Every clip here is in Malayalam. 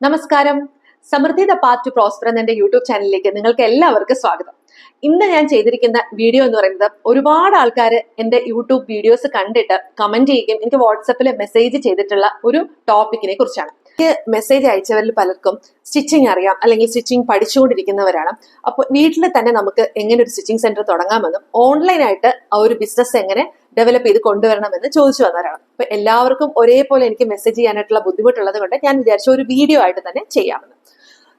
നമസ്കാരം. Samriddhi the part to prosper എന്ന യൂട്യൂബ് ചാനലിലേക്ക് നിങ്ങൾക്ക് എല്ലാവർക്കും സ്വാഗതം. ഇന്ന് ഞാൻ ചെയ്തിരിക്കുന്ന വീഡിയോ എന്ന് പറയുന്നത് ഒരുപാട് ആൾക്കാർ എന്റെ യൂട്യൂബ് വീഡിയോസ് കണ്ടിട്ട് കമന്റ് ചെയ്യുകയും എനിക്ക് വാട്സപ്പിൽ മെസ്സേജ് ചെയ്തിട്ടുള്ള ഒരു ടോപ്പിക്കിനെ കുറിച്ചാണ്. എനിക്ക് മെസ്സേജ് അയച്ചവരിൽ പലർക്കും സ്റ്റിച്ചിങ് അറിയാം അല്ലെങ്കിൽ സ്റ്റിച്ചിങ് പഠിച്ചുകൊണ്ടിരിക്കുന്നവരാണ്. അപ്പോൾ വീട്ടിൽ തന്നെ നമുക്ക് എങ്ങനെ ഒരു സ്റ്റിച്ചിങ് സെന്റർ തുടങ്ങാമെന്നും ഓൺലൈനായിട്ട് ആ ഒരു ബിസിനസ് എങ്ങനെ ഡെവലപ്പ് ചെയ്ത് കൊണ്ടുവരണമെന്ന് ചോദിച്ചു വന്നവരാണ്. അപ്പൊ എല്ലാവർക്കും ഒരേപോലെ എനിക്ക് മെസ്സേജ് ചെയ്യാനായിട്ടുള്ള ബുദ്ധിമുട്ടുള്ളത് കൊണ്ട് ഞാൻ വിചാരിച്ചു ഒരു വീഡിയോ ആയിട്ട് തന്നെ ചെയ്യാമെന്ന്.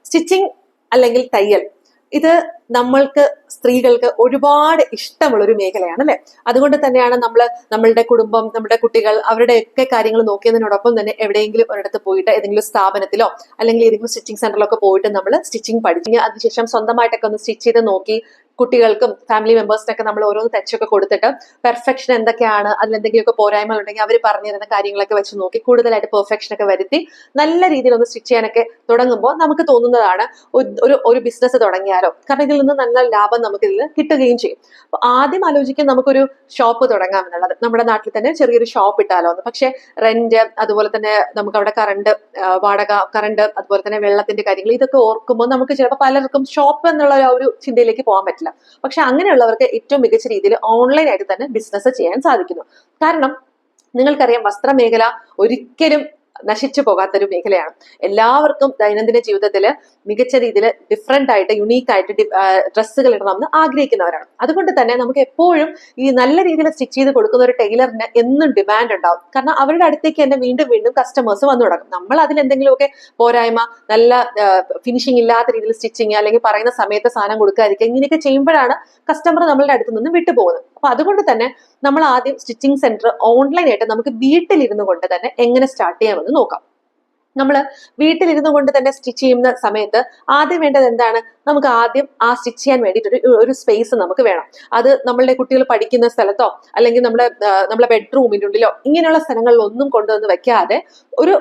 സ്റ്റിച്ചിങ് അല്ലെങ്കിൽ തയ്യൽ ഇത് നമ്മൾക്ക് സ്ത്രീകൾക്ക് ഒരുപാട് ഇഷ്ടമുള്ള ഒരു മേഖലയാണ് അല്ലെ അതുകൊണ്ട് തന്നെയാണ് നമ്മൾ നമ്മളുടെ കുടുംബം നമ്മുടെ കുട്ടികൾ അവരുടെ ഒക്കെ കാര്യങ്ങൾ നോക്കിയതിനോടൊപ്പം തന്നെ എവിടെയെങ്കിലും ഒരിടത്ത് പോയിട്ട് ഏതെങ്കിലും സ്ഥാപനത്തിലോ അല്ലെങ്കിൽ ഏതെങ്കിലും സ്റ്റിച്ചിങ് സെന്ററിലൊക്കെ പോയിട്ട് നമ്മൾ സ്റ്റിച്ചിങ് പഠിച്ചു അതിനുശേഷം സ്വന്തമായിട്ടൊക്കെ ഒന്ന് സ്റ്റിച്ച് ചെയ്ത് നോക്കി കുട്ടികൾക്കും ഫാമിലി മെമ്പേഴ്സിനൊക്കെ നമ്മൾ ഓരോന്ന് തെച്ചൊക്കെ കൊടുത്തിട്ട് പെർഫെക്ഷൻ എന്തൊക്കെയാണ് അതിൽ എന്തെങ്കിലുമൊക്കെ പോരായ്മകൾ ഉണ്ടെങ്കിൽ അവർ പറഞ്ഞു തരുന്ന കാര്യങ്ങളൊക്കെ വെച്ച് നോക്കി കൂടുതലായിട്ട് പെർഫെക്ഷൻ ഒക്കെ വരുത്തി നല്ല രീതിയിൽ ഒന്ന് സ്റ്റിച്ച് ചെയ്യാനൊക്കെ തുടങ്ങുമ്പോൾ നമുക്ക് തോന്നുന്നതാണ് ഒരു- ഒരു ബിസിനസ് തുടങ്ങിയാലോ. കാരണം ഇതിൽ നിന്ന് നല്ല ലാഭം നമുക്ക് ഇതിൽ കിട്ടുകയും ചെയ്യും. അപ്പൊ ആദ്യം ആലോചിക്കാൻ നമുക്കൊരു ഷോപ്പ് തുടങ്ങാം എന്നുള്ളത്. നമ്മുടെ നാട്ടിൽ തന്നെ ചെറിയൊരു ഷോപ്പ് ഇട്ടാലോ എന്ന്. പക്ഷെ റെന്റ് അതുപോലെ തന്നെ നമുക്ക് അവിടെ കറണ്ട് വാടക കറണ്ട് അതുപോലെ തന്നെ വെള്ളത്തിന്റെ കാര്യങ്ങൾ ഇതൊക്കെ ഓർക്കുമ്പോൾ നമുക്ക് ചിലപ്പോൾ പലർക്കും ഷോപ്പ് എന്നുള്ള ഒരു ചിന്തയിലേക്ക് പോകാൻ പറ്റില്ല. പക്ഷെ അങ്ങനെയുള്ളവർക്ക് ഏറ്റവും മികച്ച രീതിയിൽ ഓൺലൈൻ ആയിട്ട് തന്നെ ബിസിനസ് ചെയ്യാൻ സാധിക്കുന്നു. കാരണം നിങ്ങൾക്കറിയാം വസ്ത്രമേഖല ഒരിക്കലും നശിച്ചു പോകാത്തൊരു മേഖലയാണ്. എല്ലാവർക്കും ദൈനംദിന ജീവിതത്തിൽ മികച്ച രീതിയിൽ ഡിഫറെന്റ് ആയിട്ട് യുണീക്ക് ആയിട്ട് ഡ്രസ്സുകൾ ഇടണമെന്ന് ആഗ്രഹിക്കുന്നവരാണ്. അതുകൊണ്ട് തന്നെ നമുക്ക് എപ്പോഴും ഈ നല്ല രീതിയിൽ സ്റ്റിച്ച് ചെയ്ത് കൊടുക്കുന്ന ഒരു ടൈലറിന് എന്നും ഡിമാൻഡ് ഉണ്ടാവും. കാരണം അവരുടെ അടുത്തേക്ക് തന്നെ വീണ്ടും വീണ്ടും കസ്റ്റമേഴ്സ് വന്നു തുടങ്ങും. നമ്മൾ അതിൽ എന്തെങ്കിലുമൊക്കെ പോരായ്മ നല്ല ഫിനിഷിംഗ് ഇല്ലാത്ത രീതിയിൽ സ്റ്റിച്ചിങ് അല്ലെങ്കിൽ പറയുന്ന സമയത്ത് സാധനം കൊടുക്കാതിരിക്കുക ഇങ്ങനെയൊക്കെ ചെയ്യുമ്പോഴാണ് കസ്റ്റമർ നമ്മളുടെ അടുത്ത് നിന്ന് വിട്ടുപോകുന്നത്. അപ്പൊ അതുകൊണ്ട് തന്നെ നമ്മൾ ആദ്യം സ്റ്റിച്ചിങ് സെന്റർ ഓൺലൈൻ ആയിട്ട് നമുക്ക് വീട്ടിലിരുന്നു കൊണ്ട് തന്നെ എങ്ങനെ സ്റ്റാർട്ട് ചെയ്യാമെന്ന് നോക്കാം. നമ്മൾ വീട്ടിലിരുന്നു കൊണ്ട് തന്നെ സ്റ്റിച്ച് ചെയ്യുന്ന സമയത്ത് ആദ്യം വേണ്ടത് എന്താണ്? നമുക്ക് ആദ്യം ആ സ്റ്റിച്ച് ചെയ്യാൻ വേണ്ടിയിട്ട് ഒരു ഒരു സ്പേസ് നമുക്ക് വേണം. അത് നമ്മളുടെ കുട്ടികൾ പഠിക്കുന്ന സ്ഥലത്തോ അല്ലെങ്കിൽ നമ്മുടെ നമ്മുടെ ബെഡ്റൂമിന്റെ ഉള്ളിലോ ഇങ്ങനെയുള്ള സ്ഥലങ്ങളിലൊന്നും കൊണ്ടുവന്ന് വെക്കാതെ ഒരു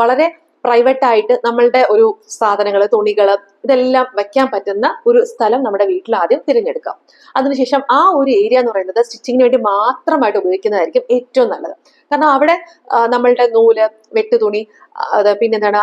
വളരെ പ്രൈവറ്റ് ആയിട്ട് നമ്മളുടെ ഒരു സാധനങ്ങൾ തുണികൾ ഇതെല്ലാം വെക്കാൻ പറ്റുന്ന ഒരു സ്ഥലം നമ്മുടെ വീട്ടിൽ ആദ്യം തിരഞ്ഞെടുക്കാം. അതിനുശേഷം ആ ഒരു ഏരിയ എന്ന് പറയുന്നത് സ്റ്റിച്ചിങ്ങിന് വേണ്ടി മാത്രമായിട്ട് ഉപയോഗിക്കുന്നതായിരിക്കും ഏറ്റവും നല്ലത്. കാരണം അവിടെ നമ്മളുടെ നൂൽ വെട്ടുതുണി തുണി അത് പിന്നെന്താണ്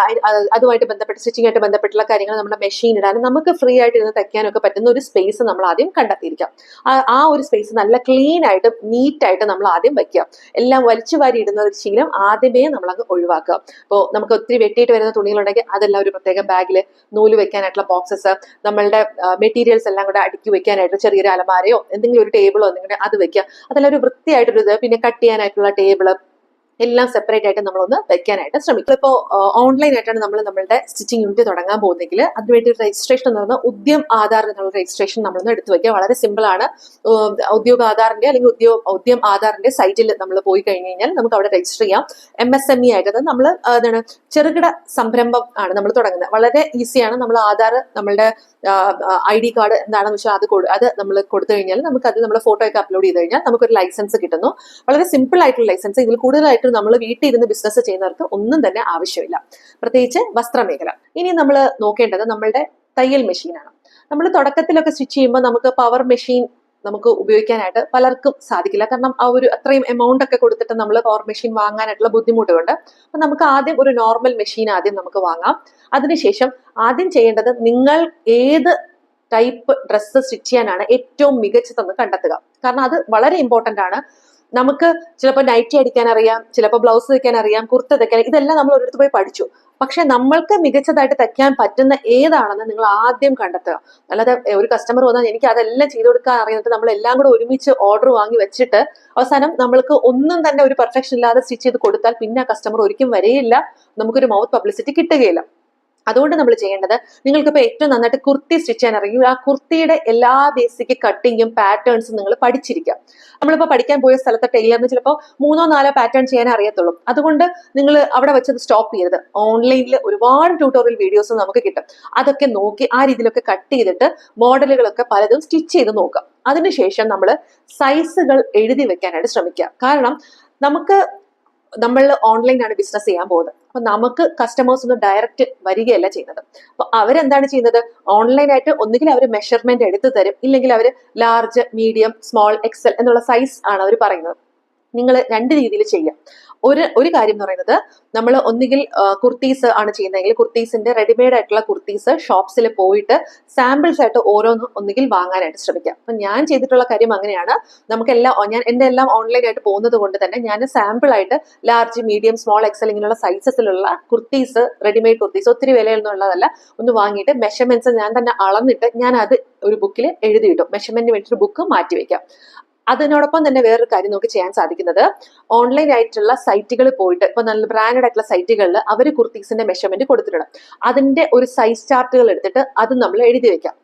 അതുമായിട്ട് ബന്ധപ്പെട്ട് സ്റ്റിച്ചിങ് ആയിട്ട് ബന്ധപ്പെട്ടുള്ള കാര്യങ്ങൾ നമ്മുടെ മെഷീൻ ഇടാനും നമുക്ക് ഫ്രീ ആയിട്ട് ഇരുന്ന് തയ്ക്കാനൊക്കെ പറ്റുന്ന ഒരു സ്പേസ് നമ്മൾ ആദ്യം കണ്ടെത്തിയിരിക്കാം. ആ- ഒരു സ്പേസ് നല്ല ക്ലീൻ ആയിട്ട് നീറ്റ് ആയിട്ട് നമ്മൾ ആദ്യം വയ്ക്കുക. എല്ലാം വലിച്ചു വാരി ഇടുന്ന ശീലം ആദ്യമേ നമ്മൾ അങ്ങ് ഒഴിവാക്കുക. അപ്പോൾ നമുക്ക് ഒത്തിരി വെട്ടിയിട്ട് വരുന്ന തുണികളുണ്ടെങ്കിൽ അതെല്ലാം ഒരു പ്രത്യേക ബാഗിൽ നൂൽ വെക്കാനായിട്ടുള്ള ബോക്സസ് നമ്മളുടെ മെറ്റീരിയൽസ് എല്ലാം കൂടെ അടുക്കി വെക്കാനായിട്ട് ചെറിയൊരു അലമാരയോ എന്തെങ്കിലും ഒരു ടേബിളോ എന്തെങ്കിലും അത് വെക്കുക. അതെല്ലാം ഒരു വൃത്തിയായിട്ടൊരു ഇത് പിന്നെ കട്ട് ചെയ്യാനായിട്ടുള്ള ടേബിൾ എല്ലാം സെപ്പറേറ്റ് ആയിട്ട് നമ്മളൊന്ന് വെക്കാനായിട്ട് ശ്രമിക്കും. ഇപ്പോൾ ഓൺലൈൻ ആയിട്ടാണ് നമ്മൾ നമ്മളുടെ സ്റ്റിച്ചിങ് യൂണിറ്റ് തുടങ്ങാൻ പോകുന്നെങ്കിൽ അതിനുവേണ്ടി രജിസ്ട്രേഷൻ എന്ന് പറഞ്ഞാൽ ഉദ്യം ആധാർ എന്നുള്ള രജിസ്ട്രേഷൻ നമ്മളൊന്ന് എടുത്തു വെക്കുക. വളരെ സിമ്പിൾ ആണ്. ഉദ്യോഗ ആധാറിന്റെ അല്ലെങ്കിൽ ഉദ്യോഗ ഉദ്യം ആധാറിന്റെ സൈറ്റിൽ നമ്മൾ പോയി കഴിഞ്ഞു കഴിഞ്ഞാൽ നമുക്ക് അവിടെ രജിസ്റ്റർ ചെയ്യാം. എം എസ് എം ഇ ആയിട്ട് നമ്മൾ എന്താണ് ചെറുകിട സംരംഭം ആണ് നമ്മൾ തുടങ്ങുന്നത്. വളരെ ഈസിയാണ് നമ്മൾ ആധാർ നമ്മളുടെ ഐ ഡി കാർഡ് എന്താണെന്ന് വെച്ചാൽ അത് അത് നമ്മൾ കൊടുത്തു കഴിഞ്ഞാൽ നമുക്ക് അത് നമ്മുടെ ഫോട്ടോ ഒക്കെ അപ്ലോഡ് ചെയ്ത് കഴിഞ്ഞാൽ നമുക്കൊരു ലൈസൻസ് കിട്ടുന്നു. വളരെ സിമ്പിൾ ആയിട്ടുള്ള ലൈസൻസ് ഇതിൽ കൂടുതലായിട്ട് നമ്മൾ വീട്ടിൽ ഇരുന്ന് ബിസിനസ് ചെയ്യുന്നവർക്ക് ഒന്നും തന്നെ ആവശ്യമില്ല. പ്രത്യേകിച്ച് വസ്ത്രമേഖല. ഇനി നമ്മൾ നോക്കേണ്ടത് നമ്മളുടെ തയ്യൽ മെഷീനാണ് നമ്മൾ തുടക്കത്തിലൊക്കെ സ്റ്റിച്ച് ചെയ്യുമ്പോൾ നമുക്ക് പവർ മെഷീൻ നമുക്ക് ഉപയോഗിക്കാനായിട്ട് പലർക്കും സാധിക്കില്ല. കാരണം ആ ഒരു അത്രയും എമൗണ്ട് ഒക്കെ കൊടുത്തിട്ട് നമ്മൾ പവർ മെഷീൻ വാങ്ങാനായിട്ടുള്ള ബുദ്ധിമുട്ടുണ്ട്. അപ്പം നമുക്ക് ആദ്യം ഒരു നോർമൽ മെഷീൻ ആദ്യം നമുക്ക് വാങ്ങാം. അതിനുശേഷം ആദ്യം ചെയ്യേണ്ടത് നിങ്ങൾ ഏത് ടൈപ്പ് ഡ്രസ്സ് സ്റ്റിച്ച് ചെയ്യാനാണ് ഏറ്റവും മികച്ചതെന്ന് കണ്ടെത്തുക. കാരണം അത് വളരെ ഇമ്പോർട്ടന്റ് ആണ്. നമുക്ക് ചിലപ്പോൾ നൈറ്റി അടിക്കാൻ അറിയാം ചിലപ്പോൾ ബ്ലൗസ് തയ്ക്കാൻ അറിയാം കുർത്ത തയ്ക്കാൻ ഇതെല്ലാം നമ്മൾ ഒരിടത്ത് പോയി പഠിച്ചു. പക്ഷെ നമ്മൾക്ക് മികച്ചതായിട്ട് തയ്ക്കാൻ പറ്റുന്ന ഏതാണെന്ന് നിങ്ങൾ ആദ്യം കണ്ടെത്തുക. അല്ലാതെ ഒരു കസ്റ്റമർ വന്നാൽ എനിക്ക് അതെല്ലാം ചെയ്തു കൊടുക്കാൻ അറിയുന്നത് നമ്മൾ എല്ലാം കൂടെ ഒരുമിച്ച് ഓർഡർ വാങ്ങി വെച്ചിട്ട് അവസാനം നമ്മൾക്ക് ഒന്നും തന്നെ ഒരു പെർഫെക്ഷൻ ഇല്ലാതെ സ്റ്റിച്ച് ചെയ്ത് കൊടുത്താൽ പിന്നെ കസ്റ്റമർ ഒരിക്കലും വരെയില്ല. നമുക്കൊരു മൗത്ത് പബ്ലിസിറ്റി കിട്ടുകയില്ല. അതുകൊണ്ട് നമ്മൾ ചെയ്യേണ്ടത് നിങ്ങൾക്കിപ്പോൾ ഏറ്റവും നന്നായിട്ട് കുർത്തി സ്റ്റിച്ച് ചെയ്യാൻ അറിയും ആ കുർത്തിയുടെ എല്ലാ ബേസിക് കട്ടിങ്ങും പാറ്റേൺസും നിങ്ങൾ പഠിച്ചിരിക്കുക. നമ്മളിപ്പോൾ പഠിക്കാൻ പോയ സ്ഥലത്തെ ടൈലറിന് ചിലപ്പോൾ മൂന്നോ നാലോ പാറ്റേൺ ചെയ്യാൻ അറിയത്തുള്ളൂ. അതുകൊണ്ട് നിങ്ങൾ അവിടെ വെച്ചത് സ്റ്റോപ്പ് ചെയ്യരുത്. ഓൺലൈനിൽ ഒരുപാട് ട്യൂട്ടോറിയൽ വീഡിയോസ് നമുക്ക് കിട്ടും. അതൊക്കെ നോക്കി ആ രീതിയിലൊക്കെ കട്ട് ചെയ്തിട്ട് മോഡലുകളൊക്കെ പലതും സ്റ്റിച്ച് ചെയ്ത് നോക്കുക അതിനുശേഷം നമ്മൾ സൈസുകൾ എഴുതി വെക്കാനായിട്ട് ശ്രമിക്കുക. കാരണം നമുക്ക് നമ്മൾ ഓൺലൈനാണ് ബിസിനസ് ചെയ്യാൻ പോകുന്നത്. അപ്പൊ നമുക്ക് കസ്റ്റമേഴ്സ് ഒന്നും ഡയറക്റ്റ് വരികയല്ല ചെയ്യുന്നത്. അപ്പൊ അവരെന്താണ് ചെയ്യുന്നത്? ഓൺലൈനായിട്ട് ഒന്നുകിൽ അവർ മെഷർമെന്റ് എടുത്തു തരും ഇല്ലെങ്കിൽ അവർ ലാർജ് മീഡിയം സ്മോൾ എക്സൽ എന്നുള്ള സൈസ് ആണ് അവർ പറയുന്നത്. നിങ്ങൾ രണ്ട് രീതിയിൽ ചെയ്യാം. ഒരു ഒരു കാര്യം എന്ന് പറയുന്നത് നമ്മൾ ഒന്നുകിൽ കുർത്തീസ് ആണ് ചെയ്യുന്നതെങ്കിൽ കുർത്തീസിന്റെ റെഡിമെയ്ഡ് ആയിട്ടുള്ള കുർത്തീസ് ഷോപ്സിൽ പോയിട്ട് സാമ്പിൾസ് ആയിട്ട് ഓരോന്നും ഒന്നുകിൽ വാങ്ങാനായിട്ട് ശ്രമിക്കാം. അപ്പൊ ഞാൻ ചെയ്തിട്ടുള്ള കാര്യം അങ്ങനെയാണ്. നമുക്കെല്ലാം ഞാൻ എന്റെ എല്ലാം ഓൺലൈൻ ആയിട്ട് പോകുന്നത് കൊണ്ട് തന്നെ ഞാൻ സാമ്പിൾ ആയിട്ട് ലാർജ് മീഡിയം സ്മോൾ എക്സൽ ഇങ്ങനെയുള്ള സൈസസിലുള്ള കുർത്തീസ് റെഡിമെയ്ഡ് കുർത്തീസ് ഒത്തിരി വിലയൊന്നുള്ളതല്ല ഒന്ന് വാങ്ങിയിട്ട് മെഷർമെന്റ്സ് ഞാൻ തന്നെ അളന്നിട്ട് ഞാൻ അത് ഒരു ബുക്കിൽ എഴുതി കിട്ടും മെഷർമെന്റിന് വേണ്ടിയിട്ട് ബുക്ക് മാറ്റി വെക്കാം. അതിനോടൊപ്പം തന്നെ വേറൊരു കാര്യം നമുക്ക് ചെയ്യാൻ സാധിക്കുന്നത്. ഓൺലൈൻ ആയിട്ടുള്ള സൈറ്റുകൾ പോയിട്ട് ഇപ്പൊ നല്ല ബ്രാൻഡഡ് ആയിട്ടുള്ള സൈറ്റുകളിൽ അവർ കുർത്തീസിന്റെ മെഷർമെന്റ് കൊടുത്തിട്ടുണ്ട് അതിന്റെ ഒരു സൈസ് ചാർട്ടുകൾ എടുത്തിട്ട് അത് നമ്മൾ എഴുതി വെക്കാം.